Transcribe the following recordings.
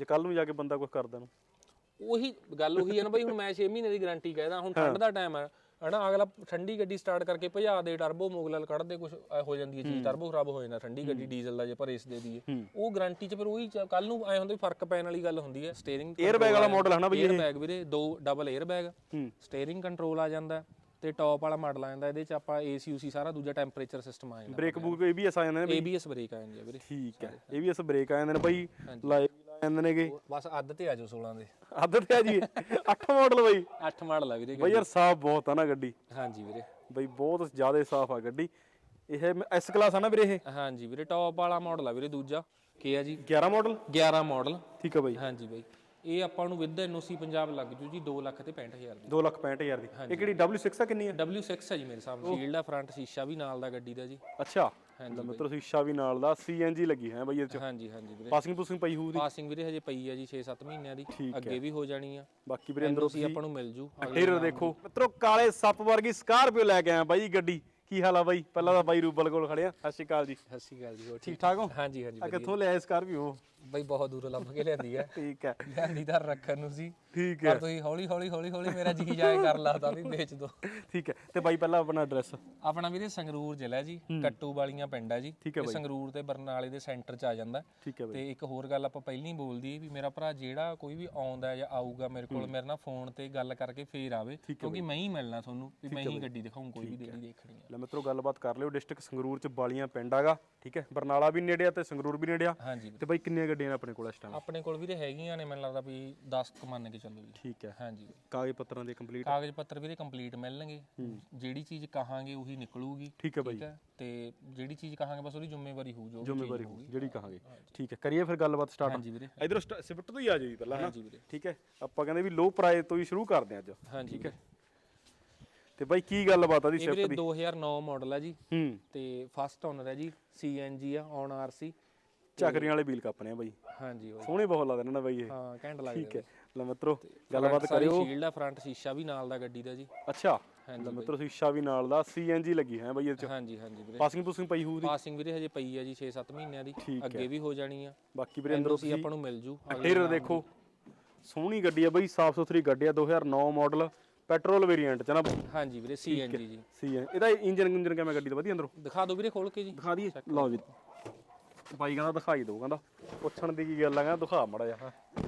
ਜੇ ਕੱਲ ਨੂੰ ਜਾ ਕੇ ਬੰਦਾ ਕੁਝ ਕਰਦਾ ਨੂੰ ਉਹੀ ਗੱਲ ਉਹੀ ਹੈ ਨਾ ਬਾਈ ਹੁਣ ਮੈਂ 6 ਮਹੀਨੇ ਦੀ ਗਾਰੰਟੀ ਕਹਿਦਾ ਹੁਣ ਠੰਡ ਦਾ ਟਾਈਮ ਹੈ ਹਨਾ ਅਗਲਾ ਠੰਡੀ ਗੱਡੀ ਸਟਾਰਟ ਕਰਕੇ ਭਜਾ ਦੇ ਟਰਬੋ ਮੋਗਲਲ ਕੱਢ ਦੇ ਕੁਝ ਹੋ ਜਾਂਦੀ ਹੈ ਟਰਬੋ ਖਰਾਬ ਹੋ ਜਾਂਦਾ ਠੰਡੀ ਗੱਡੀ ਡੀਜ਼ਲ ਦਾ ਜੇ ਪਰ ਇਸ ਦੇ ਦੀਏ ਉਹ ਗਾਰੰਟੀ ਚ ਫਿਰ ਉਹੀ ਕੱਲ ਨੂੰ ਐ ਹੁੰਦਾ ਫ਼ਰਕ ਪੈਣ ਵਾਲੀ ਗੱਲ ਹੁੰਦੀ ਹੈ ਸਟੀering 에ਅਰ ਬੈਗ ਵਾਲਾ ਮਾਡਲ ਹੈ ਬਈ ਇਹ। ਬੈਗ ਵੀਰੇ ਦੋ double air bag steering control ਆ ਜਾਂਦਾ ਤੇ ਟੌਪ ਵਾਲਾ ਮਾਡਲ ਆ ਜਾਂਦਾ ਇਹਦੇ ਚ ਆਪਾਂ ACUC ਸਾਰਾ ਦੂਜਾ ਟੈਂਪਰੇਚਰ ਸਿਸਟਮ ਆ ਜਾਂਦਾ ਬ੍ਰੇਕ ਬੂਕ ABS ਆ ਜਾਂਦੇ ਨੇ ABS ਬ੍ਰੇਕ ਆ ਜਾਂਦੀ ਵੀਰੇ। ਠੀਕ ਹੈ। ABS ਬ੍ਰੇਕ ਆ ਜਾਂਦੇ ਨੇ ਬਾਈ ਜਾਂਦੇ ਨੇਗੇ। ਬਸ ਅੱਧ ਤੇ ਆ ਜਾਓ 16 ਦੇ। ਅੱਧ ਤੇ ਆ ਜੀ 8 ਮਾਡਲ ਬਈ। 8 ਮਾਡਲ ਆ ਵੀਰੇ ਬਈ ਯਾਰ ਸਾਫ਼ ਬਹੁਤ ਆ ਨਾ ਗੱਡੀ। ਹਾਂਜੀ ਵੀਰੇ। ਬਈ ਬਹੁਤ ਜ਼ਿਆਦਾ ਸਾਫ਼ ਆ ਗੱਡੀ। ਇਹ ਐਸ ਕਲਾਸ ਆ ਨਾ ਵੀਰੇ ਇਹ? ਹਾਂਜੀ ਵੀਰੇ ਟੌਪ ਵਾਲਾ ਮਾਡਲ ਆ ਵੀਰੇ ਦੂਜਾ। ਕੀ ਆ ਜੀ? 11 ਮਾਡਲ 11 ਮਾਡਲ ਠੀਕ ਆ ਬਈ। ਹਾਂਜੀ ਬਾਈ। ਇਹ ਆਪਾਂ ਨੂੰ ਵਿਦ ਐਨਓਸੀ ਪੰਜਾਬ ਲੱਗ ਜੂ ਜੀ 2 ਲੱਖ ਤੇ 65000 ਦੀ। 2 ਲੱਖ 65000 ਦੀ। ਇਹ ਕਿਹੜੀ W6 ਆ ਕਿੰਨੀ ਆ? W6 ਹੈ ਜੀ ਮੇਰੇ ਸਾਹਮਣੇ ਸ਼ੀਲਡ ਆ ਫਰੰਟ ਸ਼ੀਸ਼ਾ ਵੀ ਨਾਲ ਦਾ ਗੱਡੀ ਦਾ ਜੀ। ਅੱਛਾ। ਹਾਂਜੀ ਮਤਲਬ ਸ਼ੀਸ਼ਾ ਵੀ ਨਾਲ ਦਾ CNG ਲੱਗੀ ਹੈ ਬਈ ਇਹਦੇ ਚ। ਹਾਂਜੀ ਹਾਂਜੀ ਵੀਰੇ। ਪਾਸਿੰਗ ਪੂਸਿੰਗ ਪਈ ਹੋਊ ਦੀ ਪਾਸਿੰਗ ਵੀਰੇ ਹਜੇ ਪਈ ਆ ਜੀ 6-7 ਮਹੀਨਿਆਂ ਦੀ। ਅੱਗੇ ਵੀ ਹੋ ਜਾਣੀ ਆ। ਬਾਕੀ ਵੀਰੇ ਅੰਦਰੋਂ ਐਨਓਸੀ ਆਪਾਂ ਨੂੰ ਮਿਲ ਜੂ। ਇੰਟੀਰੀਅਰ ਦੇਖੋ। ਮਿੱਤਰੋ ਕਾਲੇ ਸੱਪ ਵਰਗੀ ਸਕਾਰਪੀਓ ਲੈ ਕੇ ਆਇਆ ਬਾਈ ਗੱਡੀ। ਕੀ ਹਾਲ ਆ ਬਾਈ? ਪਹਿਲਾਂ ਤਾਂ ਬਾਈ ਰੂਬਲ ਕੋਲ ਖੜਿਆ ਸਤਿ ਸ਼੍ਰੀ ਅਕਾਲ ਜੀ। ਸਤਿ ਸ਼੍ਰੀ ਅਕਾਲ ਜੀ ਹੋਰ ਠੀਕ ਠੀਕ ਹੋ? ਹਾਂਜੀ ਹਾਂਜੀ ਆ ਕਿੱਥੋਂ ਲਿਆਏ ਸਕਾਰਪੀਓ ਬਾਈ ਬਹੁਤ ਦੂਰੋਂ ਲੱਭ ਕੇ ਲਿਆਂਦੀ ਆ। ਠੀਕ ਹੈ। ਲਿਆਂਦੀ ਤਾਂ ਰੱਖਣ ਨੂੰ ਸੀ। ਠੀਕ ਪਰ ਤੁਸੀਂ ਹੌਲੀ ਹੌਲੀ ਹੌਲੀ ਹੌਲੀ ਮੇਰਾ ਜੀ ਜਾਏ ਕਰ ਲਾਤਾ ਵੀ ਵੇਚ ਦੋ। ਠੀਕ ਹੈ। ਤੇ ਬਾਈ ਪਹਿਲਾਂ ਆਪਣਾ ਐਡਰੈਸ ਆਪਣਾ ਵੀਰੇ ਸੰਗਰੂਰ ਜ਼ਿਲ੍ਹਾ ਜੀ ਕੱਟੂ ਵਾਲੀਆਂ ਪਿੰਡ ਹੈ ਜੀ। ਹੈ ਇਹ ਸੰਗਰੂਰ ਤੇ ਬਰਨਾਲੇ ਦੇ ਸੈਂਟਰ 'ਚ ਆ ਜਾਂਦਾ। ਹੈ ਤੇ ਇੱਕ ਹੋਰ ਗੱਲ ਆਪਾਂ ਪਹਿਲਾਂ ਹੀ ਬੋਲਦੀ ਵੀ ਮੇਰਾ ਭਰਾ ਜਿਹੜਾ ਕੋਈ ਵੀ ਆਉਂਦਾ ਹੈ ਜਾਂ ਆਊਗਾ ਮੇਰੇ ਕੋਲ ਮੇਰੇ ਨਾਲ ਫੋਨ ਤੇ ਗੱਲ ਕਰਕੇ ਫੇਰ ਆਵੇ ਕਿਉਂਕਿ ਮੈਂ ਹੀ ਮਿਲਣਾ ਤੁਹਾਨੂੰ ਵੀ ਮੈਂ ਹੀ ਗੱਡੀ ਦਿਖਾਉਂ ਕੋਈ ਵੀ ਗੱਡੀ ਦੇਖਣੀ ਹੈ ਲੈ ਮਿੱਤਰੋ ਗੱਲਬਾਤ ਕਰ ਲਿਓ ਡਿਸਟ੍ਰਿਕਟ ਸੰਗਰੂਰ ਚ ਬਾਲੀਆਂ ਪਿੰਡ ਆਗਾ। ਠੀਕ ਹੈ। ਬਰਨਾਲਾ ਵੀ ਨੇੜੇ ਆ ਤੇ ਸੰਗਰੂਰ ਵੀ ਨੇੜੇ ਆ। ਹਾਂਜੀ ਤੇ ਬਾਈ ਕਿੰਨੀਆਂ ਗੱਡੀਆਂ ਆਪਣੇ ਕੋਲ ਇਸ ਟਾਈਮ ਆਪਣੇ ਕੋਲ ਵੀਰੇ ਹੈਗੀਆਂ ਨੇ ਮੈਨੂੰ ਲੱਗਦਾ ਵੀ 10 ਕੁ ਮੰਨ ਕੇ ਚੱਲੋ ਜੀ। ਠੀਕ ਹੈ। ਹਾਂਜੀ। ਕਾਗਜ਼ ਪੱਤਰਾਂ ਦੇ ਕੰਪਲੀਟ ਕਾਗਜ਼ ਪੱਤਰ ਵੀਰੇ ਕੰਪਲੀਟ ਮਿਲਣਗੇ। ਜਿਹੜੀ ਚੀਜ਼ ਕਹਾਂਗੇ ਉਹੀ ਨਿਕਲੂਗੀ। ਠੀਕ ਹੈ ਬਾਈ ਹੈ? ਤੇ ਜਿਹੜੀ ਚੀਜ਼ ਕਹਾਂਗੇ ਬਸ ਉਹਦੀ ਜ਼ਿੰਮੇਵਾਰੀ ਹੋਊ ਜੋ ਜ਼ਿੰਮੇਵਾਰੀ ਹੋਊਗੀ। ਜਿਹੜੀ ਕਹਾਂਗੇ। ਠੀਕ ਹੈ। ਕਰੀਏ ਫਿਰ ਗੱਲਬਾਤ ਸਟਾਰਟ ਹਾਂਜੀ ਵੀਰੇ। ਇਧਰੋਂ ਸਿਫਟ ਤੋਂ ਹੀ ਆ ਜਾਓ ਜੀ ਪਹਿਲਾਂ ਵੀਰੇ। ਠੀਕ ਹੈ। ਆਪਾਂ ਕਹਿੰਦੇ ਵੀ ਲੋ ਪ੍ਰਾਈਸ ਤੋਂ ਹੀ ਸ਼ੁਰੂ ਕਰਦੇ ਹਾਂ ਅੱਜ। ਹਾਂਜੀ ਠੀਕ ਹੈ। ਤੇ ਬਾਈ ਕੀ ਗੱਲਬਾਤ ਆ ਦੀ ਇਹ ਸਿਫਟ ਵੀਰੇ 2009 ਮਾਡਲ ਹੈ ਜੀ। ਹੂੰ। ਤੇ ਫਸਟ ਓਨਰ ਹੈ ਜੀ ਸੀਐਨਜੀ ਆ ਔਨ ਆਰਸੀ ਚੱਕਰੀਆਂ ਵਾਲੇ ਵੀਲ ਕੱਪਨੇ ਆ ਬਾਈ। ਹਾਂਜੀ ਬਾਈ। ਸੋਹਣੇ ਬਹੁਤ ਲੱਗਦੇ ਨੇ ਨਾ ਬਾਈ ਇਹ। ਹਾਂ ਘੈਂਟ ਲੱਗਦਾ ਠੀਕ ਹੈ। ਲੈ ਮਿੱਤਰੋ ਗੱਲਬਾਤ ਸਾਰੀ ਕਰਿਓ। ਸ਼ੀਲਡ ਆ ਫਰੰਟ ਸ਼ੀਸ਼ਾ ਵੀ ਨਾਲ ਦਾ ਗੱਡੀ ਦਾ ਜੀ। ਅੱਛਾ। ਲੈ ਮਿੱਤਰੋ ਸ਼ੀਸ਼ਾ ਵੀ ਨਾਲ ਦਾ CNG ਲੱਗੀ ਹੈ ਬਾਈ ਇਹਦੇ ਚ। ਹਾਂਜੀ ਹਾਂਜੀ ਵੀਰੇ। ਪਾਸਿੰਗ ਪੂਸਿੰਗ ਪਈ ਹੋਊ ਦੀ ਪਾਸਿੰਗ ਵੀਰੇ ਹਜੇ ਪਈ ਆ ਜੀ 6-7 ਮਹੀਨਿਆਂ ਦੀ। ਅੱਗੇ ਵੀ ਹੋ ਜਾਣੀ ਆ। ਬਾਕੀ ਵੀਰੇ ਅੰਦਰੋਂ ਤੁਸੀਂ ਆਪਾਂ ਨੂੰ ਮਿਲ ਜੂ। ਇੰਟੀਰੀਅਰ ਦੇਖੋ। ਸੋਹਣੀ ਗੱਡੀ ਆ ਬਾਈ ਸਾਫ਼ ਸੁਥਰੀ ਗੱਡੀ ਆ 2009 ਮਾਡਲ ਪੈਟਰੋਲ ਵੇਰੀਐਂਟ ਚ ਨਾ ਹਾਂਜੀ ਵੀਰੇ ਸੀਐਨਜੀ ਜੀ। ਸੀ ਇਹਦਾ ਇੰਜਨ ਇੰਜਨ ਕਿਵੇਂ ਗੱਡੀ ਦਾ? ਵਧੀਆ ਅੰਦਰੋਂ। ਦਿਖਾ ਦਿਓ ਵੀਰੇ ਖੋਲ ਕੇ ਜੀ। ਦਿਖਾ ਦਈਏ। ਲਓ ਜੀ। ਬਾਈ ਕਹਿੰਦਾ ਦਿਖਾਈ ਦੋ ਕਹਿੰਦਾ ਪੁੱਛਣ ਦੀ ਕੀ ਗੱਲ ਆ ਕਹਿੰਦਾ ਦਿਖਾ ਮੜਾ ਜਾ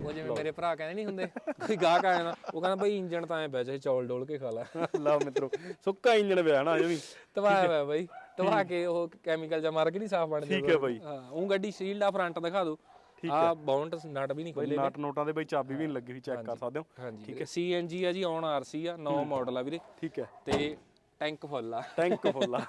ਉਹ ਜਿਵੇਂ ਮੇਰੇ ਭਰਾ ਕਹਿੰਦੇ ਨਹੀਂ ਹੁੰਦੇ ਕੋਈ ਗਾਹਕ ਆ ਜਾਂਦਾ ਉਹ ਕਹਿੰਦਾ ਬਈ ਇੰਜਣ ਤਾਂ ਐ ਬੈ ਜਾ ਚੌਲ ਡੋਲ ਕੇ ਖਾ ਲੈ। ਲਓ ਮਿੱਤਰੋ ਸੁੱਕਾ ਇੰਜਨ ਪਿਆ ਨਾ ਇਹ ਵੀ। ਤਵਾਇਆ ਹੋਇਆ ਬਾਈ ਤਵਾ ਕੇ ਉਹ ਕੈਮੀਕਲ ਜਾਂ ਮਾਰ ਕੇ ਨਹੀਂ ਸਾਫ਼ ਬਣ ਠੀਕ ਹੈ ਬਾਈ। ਹਾਂ ਉਹ ਗੱਡੀ ਸ਼ੀਲਡ ਆ ਫਰੰਟ ਦਿਖਾ ਦਿਓ ਆ ਬਾਉਂਡ ਨਟ ਵੀ ਨਹੀਂ ਖੁੱਲੇ ਨਾਟ ਨੋਟਾਂ ਦੇ ਬਾਈ ਚਾਬੀ ਵੀ ਨਹੀਂ ਲੱਗੀ ਹੋਈ ਚੈੱਕ ਕਰ ਸਕਦੇ ਹੋ। ਠੀਕ ਹੈ। ਸੀਐਨਜੀ ਆ ਜੀ ਔਨ ਆਰਸੀ ਆ 9 ਮਾਡਲ ਆ ਵੀਰੇ। ਠੀਕ ਹੈ। ਤੇ ਟੈਂਕ ਫੁੱਲ ਆ। ਟੈਂਕ ਫੁੱਲ ਆ।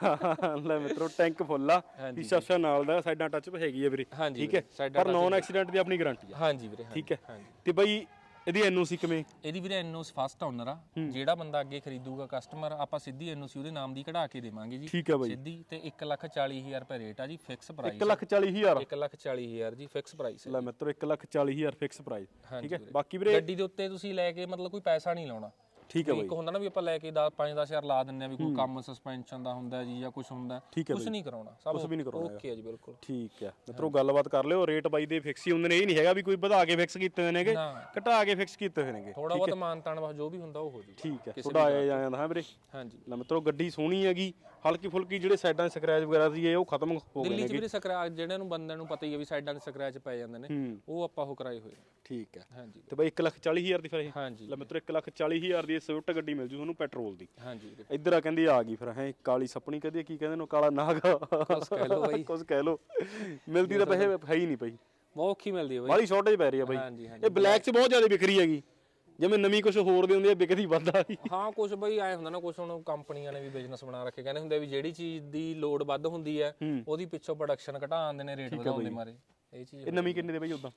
ਲੈ ਮਿੱਤਰੋ ਟੈਂਕ ਫੁੱਲ ਆ। ਸ਼ੀਸ਼ਾ ਨਾਲ ਦਾ ਸਾਈਡਾਂ ਟੱਚ ਹੈਗੀ ਆ ਵੀਰੇ। ਠੀਕ ਹੈ? ਪਰ ਨੌਨ ਐਕਸੀਡੈਂਟ ਦੀ ਆਪਣੀ ਗਾਰੰਟੀ ਆ। ਹਾਂਜੀ ਵੀਰੇ ਠੀਕ ਹੈ? ਤੇ ਬਾਈ ਇਹਦੀ ਐਨਓਸੀ ਕਿਵੇਂ? ਇਹਦੀ ਵੀਰੇ ਐਨਓਸ ਫਸਟ ਓਨਰ ਆ। ਜਿਹੜਾ ਬੰਦਾ ਅੱਗੇ ਖਰੀਦੂਗਾ ਕਸਟਮਰ ਆਪਾਂ ਸਿੱਧੀ ਐਨਓਸੀ ਉਹਦੇ ਨਾਮ ਦੀ ਕਢਾ ਕੇ ਦੇਵਾਂਗੇ ਜੀ। ਸਿੱਧੀ ਤੇ 140000 ਰੁਪਏ ਰੇਟ ਆ ਜੀ ਫਿਕਸ ਪ੍ਰਾਈਸ 1 ਲੱਖ 40 ਹਜ਼ਾਰ? 140000 ਜੀ ਫਿਕਸ ਪ੍ਰਾਈਸ ਲੈ ਮਿੱਤਰੋ 1 ਲੱਖ 40 ਹਜ਼ਾਰ ਫਿਕਸ ਪ੍ਰਾਈਸ ਠੀਕ ਹੈ। ਬਾਕੀ ਵੀਰੇ ਗੱਡੀ ਦੇ ਉੱਤੇ ਤੁਸੀਂ ਲੈ ਕੇ ਮਤਲਬ ਕੋਈ ਪੈਸਾ ਨਹੀਂ ਲਾਉਣਾ। ਠੀਕ ਹੈ ਇੱਕ ਹੁੰਦਾ ਨਾ ਵੀ ਆਪਾਂ ਲੈ ਕੇ 5-10000 ਲਾ ਦਿੰਨੇ ਆ ਵੀ ਕੋਈ ਕੰਮ ਸਸਪੈਂਸ਼ਨ ਦਾ ਹੁੰਦਾ ਜੀ ਜਾਂ ਕੁਝ ਹੁੰਦਾ ਕੁਝ ਨਹੀਂ ਕਰਾਉਣਾ ਸਭ ਕੁਛ ਵੀ ਨਹੀਂ ਕਰਾਉਣਾ ਓਕੇ ਹੈ ਜੀ ਬਿਲਕੁਲ। ਠੀਕ ਹੈ। ਮਿੱਤਰੋ ਗੱਲਬਾਤ ਕਰ ਲਿਓ ਰੇਟ ਬਾਈ ਦੇ ਫਿਕਸ ਹੀ ਹੁੰਦੇ ਨੇ ਇਹ ਨਹੀਂ ਹੈਗਾ ਵੀ ਕੋਈ ਵਧਾ ਕੇ ਫਿਕਸ ਕੀਤੇ ਹੋਏ ਨੇਗੇ। ਘਟਾ ਕੇ ਫਿਕਸ ਕੀਤੇ ਹੋਏ ਨੇਗੇ। ਥੋੜਾ ਬਹੁਤ ਮਾਨ ਤਾਨ ਬਸ ਜੋ ਵੀ ਹੁੰਦਾ ਉਹ ਹੋ ਜੂ ਠੀਕ ਹੈ। ਥੋੜਾ ਆਇਆ ਜਾਂਦਾ ਹੈ ਵੀਰੇ। ਹਾਂਜੀ। ਲੈ ਮਿੱਤਰੋ ਗੱਡੀ ਸੋਹਣੀ ਹੈਗੀ। ਹਲਕੀ ਫੁਲਕੀ ਜਿਹੜੇ ਸਾਈਡਾਂ 'ਤੇ ਸਕ੍ਰੈਚ ਵਗੈਰਾ ਸੀ ਇਹ ਉਹ ਖਤਮ ਹੋ ਗਏ ਦਿੱਲੀ ਨੇ 'ਚ ਵੀਰੇ ਸਕ੍ਰੈਚ ਜਿਹੜੇ ਨੂੰ ਬੰਦਿਆਂ ਨੂੰ ਪਤਾ ਹੀ ਹੈ ਵੀ ਸਾਈਡਾਂ 'ਤੇ ਸਕ੍ਰੈਚ ਪੈ ਜਾਂਦੇ ਨੇ ਉਹ ਆਪਾਂ ਉਹ ਕਰਾਏ ਹੋਏ। ਠੀਕ ਹੈ। ਹਾਂਜੀ। ਤੇ ਬਾਈ 1 ਲੱਖ 40 ਹਜ਼ਾਰ ਦੀ ਫਿਰ ਇਹ। ਹਾਂਜੀ। ਲੈ ਮਿੱਤਰੋ 1 ਲੱਖ 40 ਹਜ਼ਾਰ ਦੀ ਸਵਿਫਟ ਗੱਡੀ ਮਿਲ ਜੂ ਤੁਹਾਨੂੰ ਪੈਟਰੋਲ ਦੀ। ਹਾਂਜੀ। ਇੱਧਰ ਆ ਕਹਿੰਦੀ ਆ ਗਈ ਫਿਰ ਹੈ ਕਾਲੀ ਸੱਪਣੀ ਕਹਦੀ ਕੀ ਕਹਿੰਦੇ ਨੇ ਕਾਲਾ ਨਾਗ। ਕੁਛ ਕਹਿ ਲਓ ਬਾਈ। ਕੁਝ ਕਹਿ ਲੋ ਮਿਲਦੀ ਤਾਂ ਪੈਸੇ ਹੈ ਹੀ ਨਹੀਂ ਪਈ ਬਹੁਤ ਔਖੀ ਮਿਲਦੀ ਹੈ ਬਾਈ। ਬਾਲੀ ਸ਼ਾਰਟੇਜ ਪੈ ਰਹੀ ਹੈ ਬਾਈ। ਹਾਂਜੀ ਹਾਂਜੀ। ਇਹ ਬਲੈਕ 'ਚ ਬਹੁਤ ਜ਼ਿਆਦਾ ਵਿਕਰੀ ਹੈਗੀ। ਜਿਵੇਂ ਨਵੀਂ ਕੁਝ ਹੋਰ ਦੀ ਹੁੰਦੀ ਹੈ ਵਿਕਦੀ ਵੱਧ ਆ ਹਾਂ ਕੁਝ ਬਈ ਐ ਹੁੰਦਾ ਨਾ ਕੁਝ ਹੁਣ ਕੰਪਨੀਆਂ ਨੇ ਵੀ ਬਿਜ਼ਨਸ ਬਣਾ ਰੱਖੇ ਕਹਿੰਦੇ ਹੁੰਦੇ ਵੀ ਜਿਹੜੀ ਚੀਜ਼ ਦੀ ਲੋਡ ਵੱਧ ਹੁੰਦੀ ਹੈ ਉਹਦੀ ਪਿੱਛੋਂ ਪ੍ਰੋਡਕਕਸ਼ਨ ਘਟਾ ਆਉਂਦੇ ਨੇ ਰੇਟ ਵਧਾਉਣ ਦੇ ਮਾਰੇ। ਇਹ ਚੀਜ਼ ਇਹ ਨਵੀਂ ਕਿੰਨੇ ਦੇ ਬਾਈ ਉਦਾਂ